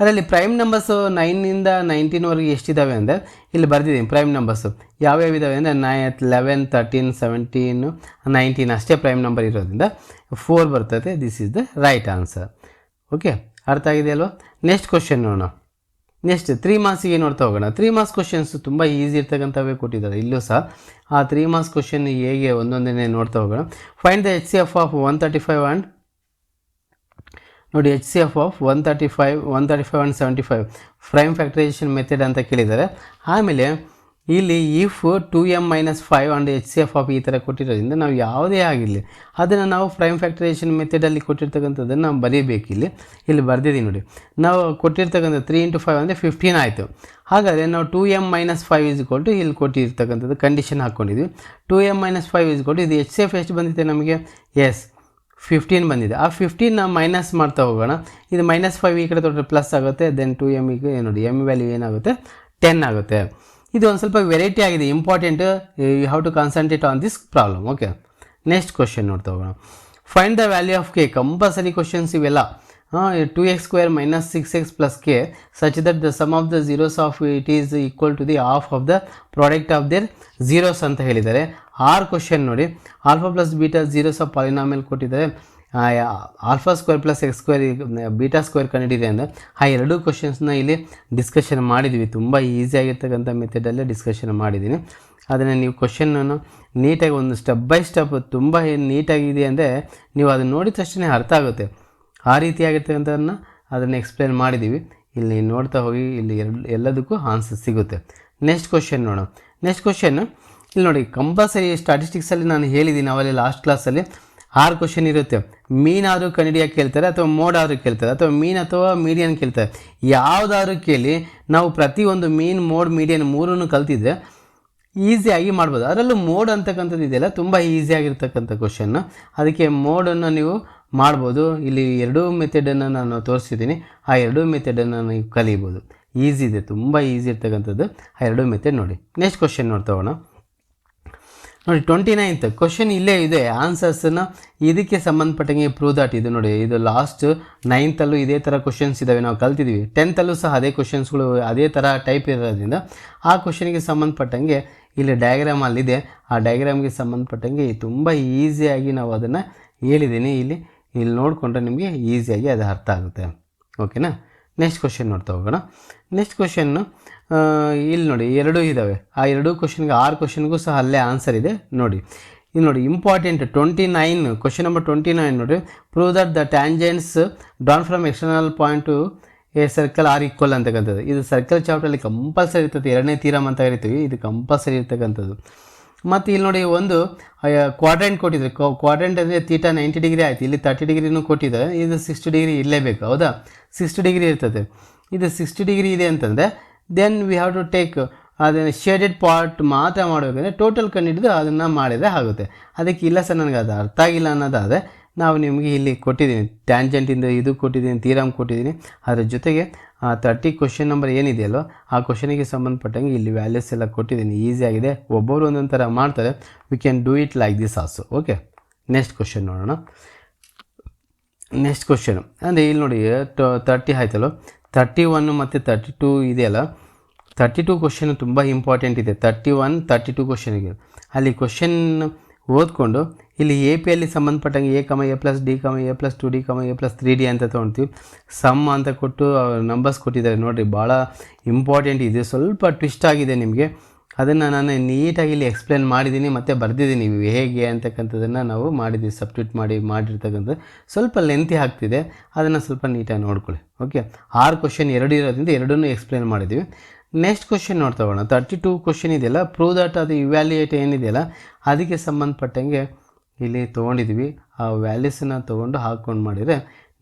ಅದರಲ್ಲಿ ಪ್ರೈಮ್ ನಂಬರ್ಸು ನೈನಿಂದ ನೈನ್ಟೀನ್ವರೆಗೆ ಎಷ್ಟಿದ್ದಾವೆ ಅಂದರೆ ಇಲ್ಲಿ ಬರೆದಿದ್ದೀನಿ ಪ್ರೈಮ್ ನಂಬರ್ಸು ಯಾವ್ಯಾವ ಇದ್ದಾವೆ ಅಂದರೆ ನೈ ಲೆವೆನ್ ತರ್ಟೀನ್ ಸೆವೆಂಟೀನು ನೈನ್ಟೀನ್ ಅಷ್ಟೇ ಪ್ರೈಮ್ ನಂಬರ್ ಇರೋದ್ರಿಂದ ಫೋರ್ ಬರ್ತದೆ. This is the right answer okay ಅರ್ಥ ಆಗಿದೆ ಅಲ್ವಾ ನೆಕ್ಸ್ಟ್ ಕ್ವಶನ್ ನೋಡೋಣ ನೆಕ್ಸ್ಟ್ ತ್ರೀ ಮಾರ್ಕ್ಸಿಗೆ ನೋಡ್ತಾ ಹೋಗೋಣ. ತ್ರೀ ಮಾರ್ಕ್ಸ್ ಕ್ವಶನ್ಸ್ ತುಂಬ ಈಸಿ ಇರ್ತಕ್ಕಂಥವೇ ಕೊಟ್ಟಿದ್ದಾರೆ. ಇಲ್ಲೂ ಸಹ ಆ ತ್ರೀ ಮಾರ್ಕ್ಸ್ ಕ್ವಶನ್ ಹೇಗೆ ಒಂದೊಂದೇ ನೋಡ್ತಾ ಹೋಗೋಣ. Find the H C F of one thirty five and ನೋಡಿ H C F of one thirty five one thirty five and seventy five prime factorization method ಅಂತ ಕೇಳಿದ್ದಾರೆ. ಆಮೇಲೆ ಇಲ್ಲಿ if two m minus five and H C F of ಈ ಥರ ಕೊಟ್ಟಿರೋದ್ರಿಂದ ನಾವು ಯಾವುದೇ ಆಗಿರಲಿ, ಅದನ್ನು ನಾವು ಪ್ರೈಮ್ ಫ್ಯಾಕ್ಟರೈಸೇಷನ್ ಮೆಥಡಲ್ಲಿ ಕೊಟ್ಟಿರ್ತಕ್ಕಂಥದ್ದನ್ನು ನಾವು ಬರೀಬೇಕು ಇಲ್ಲಿ. ಇಲ್ಲಿ ಬರೆದಿದ್ದೀವಿ ನೋಡಿ. ನಾವು ಕೊಟ್ಟಿರ್ತಕ್ಕಂಥ ತ್ರೀ ಇಂಟು ಫೈವ್ ಅಂದರೆ ಫಿಫ್ಟೀನ್ ಆಯಿತು. ಹಾಗಾದರೆ ನಾವು two m minus five is ಕೊಟ್ಟು ಇಲ್ಲಿ ಕೊಟ್ಟಿರ್ತಕ್ಕಂಥದ್ದು condition ಹಾಕ್ಕೊಂಡಿದ್ವಿ two m minus five is ಕೊಟ್ಟು ಇದು ಎಚ್ ಸಿ ಎಫ್ ಎಷ್ಟು ಬಂದಿದೆ ನಮಗೆ? ಎಸ್ ಫಿಫ್ಟೀನ್ ಬಂದಿದೆ. ಆ ಫಿಫ್ಟೀನ್ನ ಮೈನಸ್ ಮಾಡ್ತಾ ಹೋಗೋಣ. ಇದು ಮೈನಸ್ ಫೈವ್ ಈ ಕಡೆ ತೊಗೊಂಡ್ರೆ ಪ್ಲಸ್ ಆಗುತ್ತೆ ದೆನ್ ಟು ಎಂ ಈಗ ನೋಡಿ ಎಂ ವ್ಯಾಲ್ಯೂ ಏನಾಗುತ್ತೆ? ಟೆನ್ ಆಗುತ್ತೆ. ಇದು ಒಂದು ಸ್ವಲ್ಪ ವೆರೈಟಿ ಆಗಿದೆ important you have to concentrate on this problem okay next question ನೋಡ್ತಾ ಹೋಗೋಣ. Find the value of k compulsory questions ಇವೆಲ್ಲ. Two x square minus six x plus k such that the sum of the zeroes of it is equal to the of of the product of their zeroes ಅಂತ ಹೇಳಿದ್ದಾರೆ. ಆರ್ ಕ್ವಶನ್ ನೋಡಿ. Alpha plus beta zeroes of polynomial ಕೊಟ್ಟಿದ್ದಾರೆ. Alpha square plus x square beta square ಕಂಡಿದೆ ಅಂದರೆ ಆ ಎರಡೂ ಕ್ವಶನ್ಸ್ನ ಇಲ್ಲಿ ಡಿಸ್ಕಷನ್ ಮಾಡಿದ್ವಿ. ತುಂಬ ಈಸಿಯಾಗಿರ್ತಕ್ಕಂಥ ಮೆಥಡಲ್ಲೇ ಡಿಸ್ಕಷನ್ ಮಾಡಿದ್ದೀನಿ ಅದನ್ನು ನೀವು ಕ್ವಶನನ್ನು ನೀಟಾಗಿ ಒಂದು ಸ್ಟೆಪ್ ಬೈ ಸ್ಟೆಪ್ ತುಂಬ ನೀಟಾಗಿದೆ ಅಂದರೆ ನೀವು ಅದನ್ನು ನೋಡಿದ ತಕ್ಷಣ ಅರ್ಥ ಆಗುತ್ತೆ. ಆ ರೀತಿಯಾಗಿರ್ತಕ್ಕಂಥದನ್ನು ಅದನ್ನು ಎಕ್ಸ್ಪ್ಲೇನ್ ಮಾಡಿದ್ದೀವಿ ಇಲ್ಲಿ ನೋಡ್ತಾ ಹೋಗಿ, ಇಲ್ಲಿ ಎರಡು, ಎಲ್ಲದಕ್ಕೂ ಆನ್ಸರ್ ಸಿಗುತ್ತೆ. ನೆಕ್ಸ್ಟ್ ಕ್ವಶನ್ ನೋಡೋಣ. ನೆಕ್ಸ್ಟ್ ಕ್ವಶನ್ ಇಲ್ಲಿ ನೋಡಿ, ಕಂಪಲ್ಸರಿ ಸ್ಟಾಟಿಸ್ಟಿಕ್ಸಲ್ಲಿ ನಾನು ಹೇಳಿದ್ದೀನಿ ಅವಲ್ಲಿ ಲಾಸ್ಟ್ ಕ್ಲಾಸಲ್ಲಿ ಆರು ಕ್ವಶನ್ ಇರುತ್ತೆ. ಮೀನಾದರೂ ಕನ್ನಡಿಯಾಗಿ ಕೇಳ್ತಾರೆ, ಅಥವಾ ಮೋಡಾದರೂ ಕೇಳ್ತಾರೆ, ಅಥವಾ ಮೀನ್ ಅಥವಾ ಮೀಡಿಯನ್ ಕೇಳ್ತಾರೆ. ಯಾವುದಾದ್ರೂ ಕೇಳಿ, ನಾವು ಪ್ರತಿಯೊಂದು ಮೀನ್, ಮೋಡ್ ಮೀಡಿಯನ್ ಮೂರನ್ನು ಕಲ್ತಿದ್ರೆ ಈಸಿಯಾಗಿ ಮಾಡ್ಬೋದು. ಅದರಲ್ಲೂ ಮೋಡ್ ಅಂತಕ್ಕಂಥದ್ದು ಇದೆಯಲ್ಲ, ತುಂಬ ಈಸಿಯಾಗಿರ್ತಕ್ಕಂಥ ಕ್ವಶನ್ನು ಅದಕ್ಕೆ ಮೋಡನ್ನು ನೀವು ಮಾಡ್ಬೋದು. ಇಲ್ಲಿ ಎರಡೂ ಮೆಥಡನ್ನು ನಾನು ತೋರಿಸಿದ್ದೀನಿ. ಆ ಎರಡೂ ಮೆಥಡನ್ನು ನೀವು ಕಲಿಬೋದು. ಈಸಿ ಇದೆ, ತುಂಬ ಈಸಿ ಇರ್ತಕ್ಕಂಥದ್ದು. ಆ ಎರಡೂ ಮೆಥಡ್ ನೋಡಿ. ನೆಕ್ಸ್ಟ್ ಕ್ವಶನ್ ನೋಡ್ತಾವಣ ನೋಡಿ ಟ್ವೆಂಟಿ ನೈನ್ತ್ ಕ್ವಶನ್ ಇಲ್ಲೇ ಇದೆ. ಆನ್ಸರ್ಸನ್ನು ಇದಕ್ಕೆ ಸಂಬಂಧಪಟ್ಟಂಗೆ ಪ್ರೂವ್ ದಾಟ್ ಇದು ನೋಡಿ, ಇದು ಲಾಸ್ಟ್ ನೈನ್ತಲ್ಲೂ ಇದೇ ಥರ ಕ್ವಶನ್ಸ್ ಇದ್ದಾವೆ ನಾವು ಕಲ್ತಿದ್ದೀವಿ ಟೆಂತಲ್ಲೂ ಸಹ ಅದೇ ಕ್ವಶನ್ಸ್ಗಳು ಅದೇ ಥರ ಟೈಪ್ ಇರೋದ್ರಿಂದ ಆ ಕ್ವಶನ್ಗೆ ಸಂಬಂಧಪಟ್ಟಂಗೆ ಇಲ್ಲಿ ಡಯಾಗ್ರಾಮ್ ಅಲ್ಲಿದೆ. ಆ ಡಯಾಗ್ರಾಮ್ಗೆ ಸಂಬಂಧಪಟ್ಟಂಗೆ ತುಂಬ ಈಸಿಯಾಗಿ ನಾವು ಅದನ್ನು ಹೇಳಿದ್ದೀನಿ. ಇಲ್ಲಿ ಇಲ್ಲಿ ನೋಡಿಕೊಂಡ್ರೆ ನಿಮಗೆ ಈಸಿಯಾಗಿ ಅದು ಅರ್ಥ ಆಗುತ್ತೆ. ಓಕೆನಾ? ನೆಕ್ಸ್ಟ್ ಕ್ವಶನ್ ನೋಡ್ತಾ ಹೋಗೋಣ. ನೆಕ್ಸ್ಟ್ ಕ್ವಶನ್ನು ಇಲ್ಲಿ ನೋಡಿ, ಎರಡೂ ಇದ್ದಾವೆ ಆ ಎರಡೂ ಕ್ವಶನ್ಗೆ ಆರು ಕ್ವಶನ್ಗೂ ಸಹ ಅಲ್ಲೇ ಆನ್ಸರ್ ಇದೆ. ನೋಡಿ, ಇಲ್ಲಿ ನೋಡಿ important twenty nine question number twenty nine ನೋಡಿ. Prove that the tangents drawn from external point to a circle are equal ಅಂತಕ್ಕಂಥದ್ದು. ಇದು ಸರ್ಕಲ್ ಚಾಪ್ಟಲ್ಲಿ ಕಂಪಲ್ಸರಿ ಇರ್ತದೆ. ಎರಡನೇ ತೀರಮ್ ಅಂತ ಕರಿತೀವಿ. ಇದು ಕಂಪಲ್ಸರಿ ಇರ್ತಕ್ಕಂಥದ್ದು. ಮತ್ತು ಇಲ್ಲಿ ನೋಡಿ ಒಂದು ಕ್ವಾಡ್ರೆಂಟ್ ಕೊಟ್ಟಿದ್ದಾರೆ ಕ್ವಾಡ್ರೆಂಟ್ ಅಂದರೆ ತೀಟ ನೈಂಟಿ ಡಿಗ್ರಿ ಆಯಿತು. ಇಲ್ಲಿ ತರ್ಟಿ ಡಿಗ್ರಿನೂ ಕೊಟ್ಟಿದ್ದಾರೆ ಇದು ಸಿಕ್ಸ್ಟಿ ಡಿಗ್ರಿ ಇರಲೇಬೇಕು. ಹೌದಾ? ಸಿಕ್ಸ್ಟಿ ಡಿಗ್ರಿ ಇರ್ತದೆ. ಇದು ಸಿಕ್ಸ್ಟಿ ಡಿಗ್ರಿ ಇದೆ ಅಂತಂದರೆ then we have to take ಅದನ್ನು ಶೇಡೆಡ್ ಪಾರ್ಟ್ ಮಾತ್ರ ಮಾಡಬೇಕಂದ್ರೆ ಟೋಟಲ್ ಕಂಡಿಡಿದು ಅದನ್ನು ಮಾಡಿದರೆ ಆಗುತ್ತೆ. ಅದಕ್ಕೆ ಇಲ್ಲ ಸರ್, ನನಗೆ ಅದು ಅರ್ಥ ಆಗಿಲ್ಲ ಅನ್ನೋದಾದರೆ, ನಾವು ನಿಮಗೆ ಇಲ್ಲಿ ಕೊಟ್ಟಿದ್ದೀನಿ. ಟ್ಯಾಂಜೆಂಟಿಂದ ಇದು ಕೊಟ್ಟಿದ್ದೀನಿ ತೀರಾಮ್ ಕೊಟ್ಟಿದ್ದೀನಿ. ಅದರ ಜೊತೆಗೆ ತರ್ಟಿ ಕ್ವಶನ್ ನಂಬರ್ ಏನಿದೆಯಲ್ಲೋ ಆ ಕ್ವಶನಿಗೆ ಸಂಬಂಧಪಟ್ಟಂಗೆ ಇಲ್ಲಿ ವ್ಯಾಲ್ಯೂಸ್ ಎಲ್ಲ ಕೊಟ್ಟಿದ್ದೀನಿ. ಈಸಿಯಾಗಿದೆ ಒಬ್ಬೊಬ್ರು ಒಂದೊಂದು ಥರ ಮಾಡ್ತಾರೆ. We can do it like this also okay next question ನೋಡೋಣ. ನೆಕ್ಸ್ಟ್ ಕ್ವಶನ್ ಅಂದರೆ ಇಲ್ಲಿ ನೋಡಿ ತರ್ಟಿ ಆಯ್ತಲ್ಲ? ತರ್ಟಿ ಒನ್ ಮತ್ತು ತರ್ಟಿ ಟೂ ಇದೆಯಲ್ಲ? ತರ್ಟಿ ಟು ಕ್ವಶನ್ ತುಂಬ ಇಂಪಾರ್ಟೆಂಟ್ ಇದೆ. ತರ್ಟಿ ಒನ್ ತರ್ಟಿ ಟು ಕ್ವಶನಿಗೆ ಅಲ್ಲಿ ಕ್ವಶನ್ ಓದ್ಕೊಂಡು ಇಲ್ಲಿ ಎ ಪಿಯಲ್ಲಿ ಸಂಬಂಧಪಟ್ಟಂಗೆ a comma a plus d comma a plus two d comma a plus three d ಅಂತ ತೊಗೊಳ್ತೀವಿ ಸಮ್ ಅಂತ ಕೊಟ್ಟು ನಂಬರ್ಸ್ ಕೊಟ್ಟಿದ್ದಾರೆ. ನೋಡಿರಿ ಭಾಳ ಇಂಪಾರ್ಟೆಂಟ್ ಇದೆ. ಸ್ವಲ್ಪ ಟ್ವಿಸ್ಟ್ ಆಗಿದೆ ನಿಮಗೆ. ಅದನ್ನು ನಾನು ನೀಟಾಗಿ ಇಲ್ಲಿ ಎಕ್ಸ್ಪ್ಲೇನ್ ಮಾಡಿದ್ದೀನಿ ಮತ್ತು ಬರೆದಿದ್ದೀನಿ ಹೇಗೆ ಅಂತಕ್ಕಂಥದ್ದನ್ನು ನಾವು ಮಾಡಿದ್ದೀವಿ ಸಬ್ಟ್ಯೂಟ್ ಮಾಡಿ, ಮಾಡಿರ್ತಕ್ಕಂಥದ್ದು. ಸ್ವಲ್ಪ ಲೆಂತಿ ಆಗ್ತಿದೆ. ಅದನ್ನು ಸ್ವಲ್ಪ ನೀಟಾಗಿ ನೋಡ್ಕೊಳ್ಳಿ. ಓಕೆ ಆರು ಕ್ವಶನ್ ಎರಡು ಇರೋದ್ರಿಂದ ಎರಡನ್ನೂ ಎಕ್ಸ್ಪ್ಲೇನ್ ಮಾಡಿದ್ದೀವಿ ನೆಕ್ಸ್ಟ್ ಕ್ವಶನ್ ನೋಡ್ತಾ ಹೋಗೋಣ. ತರ್ಟಿ ಟೂ ಕ್ವಶನ್ ಇದೆಯಲ್ಲ? ಪ್ರೂವ್ ದಟ್ ಅದು ಇವ್ಯಾಲ್ಯೂಯೇಟ್ ಏನಿದೆಯಲ್ಲ? ಅದಕ್ಕೆ ಸಂಬಂಧಪಟ್ಟಂಗೆ ಇಲ್ಲಿ ತೊಗೊಂಡಿದ್ವಿ ಆ ವ್ಯಾಲ್ಯೂಸನ್ನ ತೊಗೊಂಡು ಹಾಕ್ಕೊಂಡು ಮಾಡಿದರೆ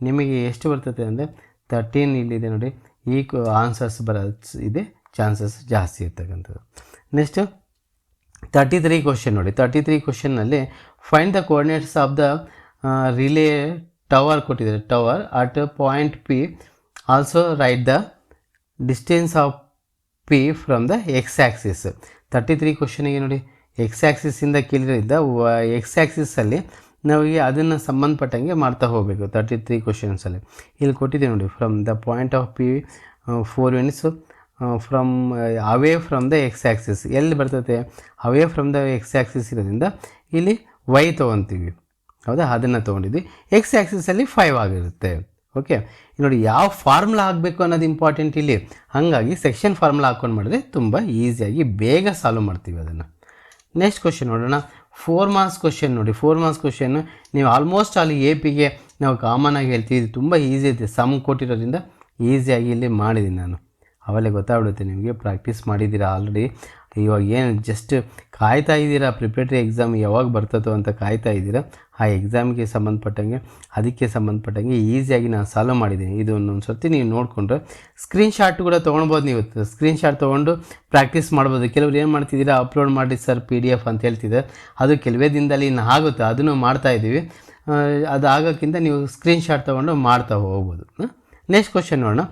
ನಿಮಗೆ ಎಷ್ಟು ಬರ್ತದೆ ಅಂದರೆ ತರ್ಟೀನ್ ಇಲ್ಲಿದೆ ನೋಡಿ. ಈ ಆನ್ಸರ್ಸ್ ಬರೋ ಇದೆ. ಚಾನ್ಸಸ್ ಜಾಸ್ತಿ ಇರ್ತಕ್ಕಂಥದ್ದು. ನೆಕ್ಸ್ಟು ತರ್ಟಿ ತ್ರೀ ಕ್ವಶನ್ ನೋಡಿ thirty three ಕ್ವಶನ್ನಲ್ಲಿ find the coordinates of the relay tower ಕೊಟ್ಟಿದ್ದಾರೆ. Tower at point P also write the distance of P from the x axis thirty three ಕ್ವಶನಿಗೆ ನೋಡಿ. ಎಕ್ಸ್ ಆ್ಯಕ್ಸಿಸಿಂದ ಕೇಳಿರೋದ್ರಿಂದ ಎಕ್ಸ್ ಆ್ಯಕ್ಸಿಸಲ್ಲಿ ನಮಗೆ ಅದನ್ನು ಸಂಬಂಧಪಟ್ಟಂಗೆ ಮಾಡ್ತಾ ಹೋಗಬೇಕು ತರ್ಟಿ ತ್ರೀ ಕ್ವಶನ್ಸಲ್ಲಿ ಇಲ್ಲಿ ಕೊಟ್ಟಿದ್ದೀವಿ ನೋಡಿ from the point of P four units from away from the X axis ಎಲ್ಲಿ ಬರ್ತದೆ? Away from the X axis ಇರೋದ್ರಿಂದ ಇಲ್ಲಿ ವೈ ತೊಗೊತೀವಿ. ಹೌದಾ? ಅದನ್ನು ತೊಗೊಂಡಿದ್ವಿ. ಎಕ್ಸ್ ಆ್ಯಕ್ಸಿಸಲ್ಲಿ ಫೈವ್ ಆಗಿರುತ್ತೆ. ಓಕೆ ನೋಡಿ, ಯಾವ ಫಾರ್ಮುಲಾ ಹಾಕಬೇಕು ಅನ್ನೋದು ಇಂಪಾರ್ಟೆಂಟ್ ಇಲ್ಲಿ. ಹಾಗಾಗಿ ಸೆಕ್ಷನ್ ಫಾರ್ಮುಲಾ ಹಾಕ್ಕೊಂಡು ಮಾಡಿದ್ರೆ ತುಂಬ ಈಸಿಯಾಗಿ ಬೇಗ ಸಾಲ್ವ್ ಮಾಡ್ತೀವಿ ಅದನ್ನು. ನೆಕ್ಸ್ಟ್ ಕ್ವಶನ್ ನೋಡೋಣ. ಫೋರ್ ಮಾರ್ಕ್ಸ್ ಕ್ವಶನ್ ನೋಡಿ. ಫೋರ್ ಮಾರ್ಕ್ಸ್ ಕ್ವಶನ್ ನೀವು ಆಲ್ಮೋಸ್ಟ್ ಅಲ್ಲಿ ಎ ಪಿಗೆ ನಾವು ಕಾಮನ್ ಆಗಿ ಹೇಳ್ತೀವಿ. ಇದು ತುಂಬ ಈಸಿ ಐತೆ. ಸಮ್ ಕೊಟ್ಟಿರೋದ್ರಿಂದ ಈಸಿಯಾಗಿ ಇಲ್ಲಿ ಮಾಡಿದ್ದೀನಿ ನಾನು. ಅವಲೇ ಗೊತ್ತಾಗ್ಬಿಡುತ್ತೆ ನಿಮಗೆ. ಪ್ರಾಕ್ಟೀಸ್ ಮಾಡಿದ್ದೀರಾ ಆಲ್ರೆಡಿ ಇವಾಗ ಏನು ಜಸ್ಟ್ ಕಾಯ್ತಾ ಇದ್ದೀರಾ ಪ್ರಿಪೇಟ್ರಿ ಎಕ್ಸಾಮ್ ಯಾವಾಗ ಬರ್ತದೋ ಅಂತ ಕಾಯ್ತಾ ಇದ್ದೀರಾ ಆ ಎಕ್ಸಾಮ್ಗೆ ಸಂಬಂಧಪಟ್ಟಂಗೆ ಅದಕ್ಕೆ ಸಂಬಂಧಪಟ್ಟಂಗೆ ಈಸಿಯಾಗಿ ನಾನು ಸಾಲ್ವ್ ಮಾಡಿದ್ದೀನಿ. ಇದು ಒಂದೊಂದು ಸರ್ತಿ ನೀವು ನೋಡಿಕೊಂಡ್ರೆ ಸ್ಕ್ರೀನ್ ಶಾಟ್ ಕೂಡ ತೊಗೊಳ್ಬೋದು ನೀವು. ಸ್ಕ್ರೀನ್ ಶಾಟ್ ತೊಗೊಂಡು ಪ್ರಾಕ್ಟೀಸ್ ಮಾಡ್ಬೋದು. ಕೆಲವ್ರು ಏನು ಮಾಡ್ತಿದ್ದೀರಾ ಅಪ್ಲೋಡ್ ಮಾಡಿ ಸರ್ ಪಿ ಡಿ ಎಫ್ ಅಂತ ಹೇಳ್ತಿದ್ದೆ ಅದು ಕೆಲವೇ ದಿನದಲ್ಲಿ ಇನ್ನು ಆಗುತ್ತೆ. ಅದನ್ನು ಮಾಡ್ತಾ ಇದ್ದೀವಿ. ಆ, ಅದು ಆಗೋಕ್ಕಿಂತ ನೀವು ಸ್ಕ್ರೀನ್ ಶಾಟ್ ತೊಗೊಂಡು ಮಾಡ್ತಾ ಹೋಗ್ಬೋದು. ನೆಕ್ಸ್ಟ್ ಕ್ವಶನ್ ನೋಡೋಣ.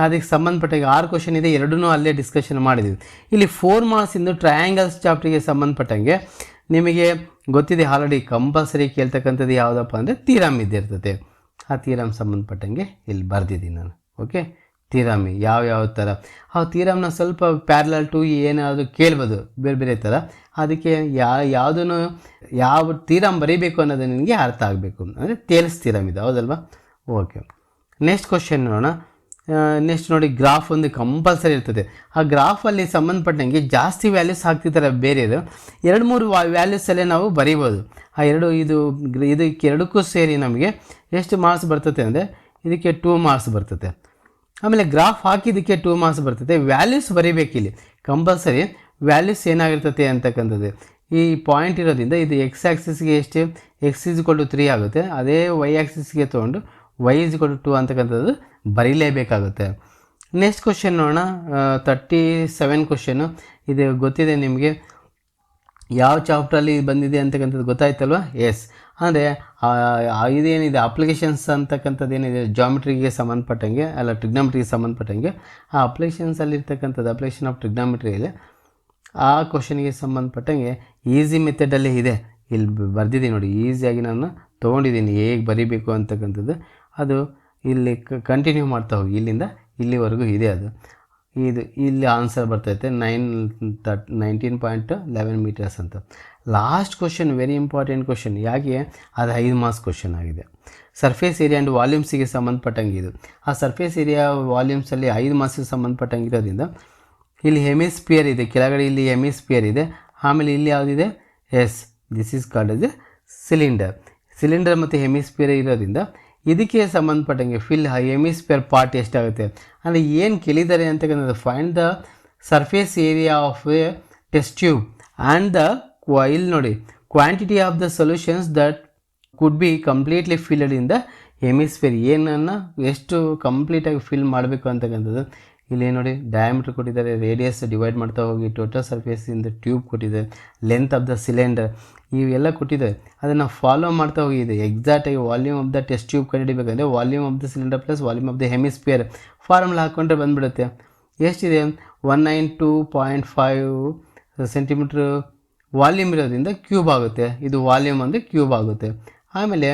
ಅದಕ್ಕೆ ಸಂಬಂಧಪಟ್ಟಾಗ ಆರು ಕ್ವಶನ್ ಇದೆ. ಎರಡೂ ಅಲ್ಲೇ ಡಿಸ್ಕಷನ್ ಮಾಡಿದ್ದೀವಿ. ಇಲ್ಲಿ ಫೋರ್ ಮಾರ್ಕ್ಸಿಂದು ಟ್ರಯಾಂಗಲ್ಸ್ ಚಾಪ್ಟ್ರಿಗೆ ಸಂಬಂಧಪಟ್ಟಂಗೆ ನಿಮಗೆ ಗೊತ್ತಿದೆ ಆಲ್ರೆಡಿ ಕಂಪಲ್ಸರಿ ಕೇಳ್ತಕ್ಕಂಥದ್ದು ಯಾವುದಪ್ಪ ಅಂದರೆ ತೀರಾಮ್ ಇದ್ದಿರ್ತದೆ ಆ ತೀರಾಮ್ ಸಂಬಂಧಪಟ್ಟಂಗೆ ಇಲ್ಲಿ ಬರೆದಿದ್ದೀನಿ ನಾನು. ಓಕೆ ತೀರಾಮಿ, ಯಾವ ಥರ ಆ ತೀರಾಮ್ನ ಸ್ವಲ್ಪ ಪ್ಯಾರಲಲ್ ಟು ಏನಾದರೂ ಕೇಳ್ಬೋದು, ಬೇರೆ ಬೇರೆ ಥರ ಅದಕ್ಕೆ ಯಾ, ಯಾವುದನ್ನು, ಯಾವ ತೀರಾಮ್ ಬರೀಬೇಕು ಅನ್ನೋದು ನಿನಗೆ ಅರ್ಥ ಆಗಬೇಕು. ಅಂದರೆ ತೇಲ್ಸ್ ತೀರಾಮ್ ಇದು, ಹೌದಲ್ವಾ? ಓಕೆ ನೆಕ್ಸ್ಟ್ ಕ್ವಶನ್ ನೋಡೋಣ. ನೆಕ್ಸ್ಟ್ ನೋಡಿ ಗ್ರಾಫ್ ಒಂದು ಕಂಪಲ್ಸರಿ ಇರ್ತದೆ. ಆ ಗ್ರಾಫಲ್ಲಿ ಸಂಬಂಧಪಟ್ಟಂಗೆ ಜಾಸ್ತಿ ವ್ಯಾಲ್ಯೂಸ್ ಹಾಕ್ತಿದ್ದಾರೆ ಬೇರೆದು. ಎರಡು, ಮೂರು ವ್ಯಾಲ್ಯೂಸಲ್ಲೇ ನಾವು ಬರೀಬೋದು. ಆ ಎರಡು, ಇದು, ಇದಕ್ಕೆ ಎರಡಕ್ಕೂ ಸೇರಿ ನಮಗೆ ಎಷ್ಟು ಮಾರ್ಕ್ಸ್ ಬರ್ತದೆ ಅಂದರೆ ಇದಕ್ಕೆ ಟೂ ಮಾರ್ಕ್ಸ್ ಬರ್ತದೆ. ಆಮೇಲೆ ಗ್ರಾಫ್ ಹಾಕಿದ್ದಕ್ಕೆ ಟೂ ಮಾರ್ಕ್ಸ್ ಬರ್ತದೆ. ವ್ಯಾಲ್ಯೂಸ್ ಬರೀಬೇಕಿಲ್ಲಿ. ಕಂಪಲ್ಸರಿ ವ್ಯಾಲ್ಯೂಸ್ ಏನಾಗಿರ್ತದೆ ಅಂತಕ್ಕಂಥದ್ದು. ಈ ಪಾಯಿಂಟ್ ಇರೋದ್ರಿಂದ ಇದು ಎಕ್ಸ್ ಆ್ಯಕ್ಸಿಸ್ಗೆ ಎಷ್ಟು? ಎಕ್ಸ್ ಇಸ್ ಟು ತ್ರೀ ಆಗುತ್ತೆ. ಅದೇ ವೈ ಆ್ಯಕ್ಸಿಸ್ಗೆ ತೊಗೊಂಡು ವೈ ಇಸ್ ಟು ಟು ಅಂತಕ್ಕಂಥದ್ದು ಬರೀಲೇಬೇಕಾಗುತ್ತೆ. ನೆಕ್ಸ್ಟ್ ಕ್ವಶನ್ ನೋಡೋಣ. ತರ್ಟಿ ಸೆವೆನ್ ಕ್ವಶನು ಇದು ಗೊತ್ತಿದೆ ನಿಮಗೆ. ಯಾವ ಚಾಪ್ಟ್ರಲ್ಲಿ ಬಂದಿದೆ ಅಂತಕ್ಕಂಥದ್ದು ಗೊತ್ತಾಯ್ತಲ್ವ? ಎಸ್ ಅಂದರೆ ಇದೇನಿದೆ? ಅಪ್ಲಿಕೇಶನ್ಸ್ ಅಂತಕ್ಕಂಥದ್ದು ಏನಿದೆ? ಜಾಮಿಟ್ರಿಗೆ ಸಂಬಂಧಪಟ್ಟಂಗೆ, ಅಲ್ಲ ಟ್ರಿಗ್ನಾಮಿಟ್ರಿಗೆ ಸಂಬಂಧಪಟ್ಟಂಗೆ, ಆ ಅಪ್ಲಿಕೇಶನ್ಸಲ್ಲಿರ್ತಕ್ಕಂಥದ್ದು ಅಪ್ಲಿಕೇಶನ್ ಆಫ್ ಟ್ರಿಗ್ನಾಮಿಟ್ರಿ ಇದೆ. ಆ ಕ್ವಶನ್ಗೆ ಸಂಬಂಧಪಟ್ಟಂಗೆ ಈಸಿ ಮೆಥಡಲ್ಲಿ ಇದೆ. ಇಲ್ಲಿ ಬರೆದಿದ್ದೀನಿ ನೋಡಿ. ಈಸಿಯಾಗಿ ನಾನು ತೊಗೊಂಡಿದ್ದೀನಿ. ಹೇಗೆ ಬರೀಬೇಕು ಅಂತಕ್ಕಂಥದ್ದು. ಅದು ಇಲ್ಲಿ ಕಂಟಿನ್ಯೂ ಮಾಡ್ತಾ ಹೋಗಿ. ಇಲ್ಲಿಂದ ಇಲ್ಲಿವರೆಗೂ ಇದೆ ಅದು. ಇದು ಇಲ್ಲಿ ಆನ್ಸರ್ ಬರ್ತೈತೆ nine thirty nineteen point eleven metres ಅಂತ. Last question very important question ಯಾಕೆ? ಅದು ಐದು ಮಾರ್ಕ್ಸ್ ಕ್ವಶನ್ ಆಗಿದೆ. ಸರ್ಫೇಸ್ ಏರಿಯಾ ಆ್ಯಂಡ್ ವಾಲ್ಯೂಮ್ಸಿಗೆ ಸಂಬಂಧಪಟ್ಟಂಗೆ ಇದು. ಆ ಸರ್ಫೇಸ್ ಏರಿಯಾ ವಾಲ್ಯೂಮ್ಸಲ್ಲಿ ಐದು ಮಾರ್ಕ್ಸಿಗೆ ಸಂಬಂಧಪಟ್ಟಂಗೆ ಇರೋದ್ರಿಂದ ಇಲ್ಲಿ ಹೆಮಿಸ್ಪಿಯರ್ ಇದೆ. ಕೆಳಗಡೆ ಇಲ್ಲಿ ಹೆಮಿಸ್ಪಿಯರ್ ಇದೆ. ಆಮೇಲೆ ಇಲ್ಲಿ ಯಾವುದಿದೆ? Yes this is called yes cylinder cylinder ಮತ್ತು ಹೆಮಿಸ್ಪಿಯರ್ ಇರೋದ್ರಿಂದ ಇದಕ್ಕೆ ಸಂಬಂಧಪಟ್ಟಂಗೆ ಫಿಲ್ ಎಮಿಸ್ಫಿಯರ್ ಪಾರ್ಟ್ ಎಷ್ಟಾಗುತ್ತೆ? ಅಂದರೆ ಏನು ಕೇಳಿದ್ದಾರೆ ಅಂತಕ್ಕಂಥದ್ದು find the surface area of a test tube and the ಇಲ್ಲಿ ನೋಡಿ. Quantity of the solutions that could be completely filled in the hemisphere ಏನನ್ನು ಎಷ್ಟು ಕಂಪ್ಲೀಟಾಗಿ ಫಿಲ್ ಮಾಡಬೇಕು ಅಂತಕ್ಕಂಥದ್ದು ಇಲ್ಲಿ ನೋಡಿ ಡಯಾಮೀಟ್ರ್ ಕೊಟ್ಟಿದ್ದಾರೆ ರೇಡಿಯಸ್ ಡಿವೈಡ್ ಮಾಡ್ತಾ ಹೋಗಿ ಟೋಟಲ್ ಸರ್ಫೇಸ್ ಇಂದ ಟ್ಯೂಬ್ ಕೊಟ್ಟಿದೆ ಲೆಂತ್ ಆಫ್ ದ ಸಿಲಿಂಡರ್ ಇವೆಲ್ಲ ಕೊಟ್ಟಿದ್ದಾರೆ ಅದನ್ನು ಫಾಲೋ ಮಾಡ್ತಾ ಹೋಗಿದೆ. ಎಕ್ಸಾಕ್ಟಾಗಿ volume of the test tube ಕಂಡುಹಿಡಿಬೇಕಂದ್ರೆ volume of the cylinder plus volume of the hemisphere formula ಹಾಕ್ಕೊಂಡ್ರೆ ಬಂದುಬಿಡುತ್ತೆ. ಎಷ್ಟಿದೆ? One nine two point five centimetre volume ಇರೋದ್ರಿಂದ ಕ್ಯೂಬ್ ಆಗುತ್ತೆ. ಇದು ವಾಲ್ಯೂಮ್ ಅಂದರೆ ಕ್ಯೂಬ್ ಆಗುತ್ತೆ. ಆಮೇಲೆ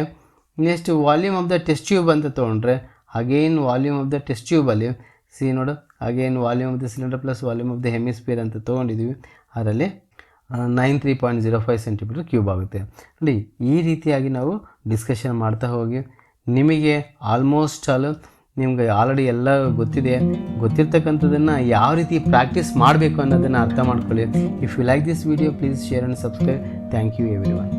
next volume of the test tube ಅಂತ ತೊಗೊಂಡ್ರೆ again volume of the test ಟ್ಯೂಬಲ್ಲಿ C ನೋಡು again volume of the cylinder plus volume of the hemisphere ಅಂತ ತೊಗೊಂಡಿದ್ದೀವಿ. ಅದರಲ್ಲಿ nine three point zero five centimetre cube ಆಗುತ್ತೆ. ನೋಡಿ ಈ ರೀತಿಯಾಗಿ ನಾವು ಡಿಸ್ಕಷನ್ ಮಾಡ್ತಾ ಹೋಗಿ, ನಿಮಗೆ ಆಲ್ಮೋಸ್ಟ್ ಆಲ್ ನಿಮ್ಗೆ ಆಲ್ರೆಡಿ ಎಲ್ಲ ಗೊತ್ತಿದೆ. ಗೊತ್ತಿರ್ತಕ್ಕಂಥದ್ದನ್ನು ಯಾವ ರೀತಿ ಪ್ರಾಕ್ಟೀಸ್ ಮಾಡಬೇಕು ಅನ್ನೋದನ್ನು ಅರ್ಥ ಮಾಡ್ಕೊಳ್ಳಿ. If you like this video please share and subscribe thank you everyone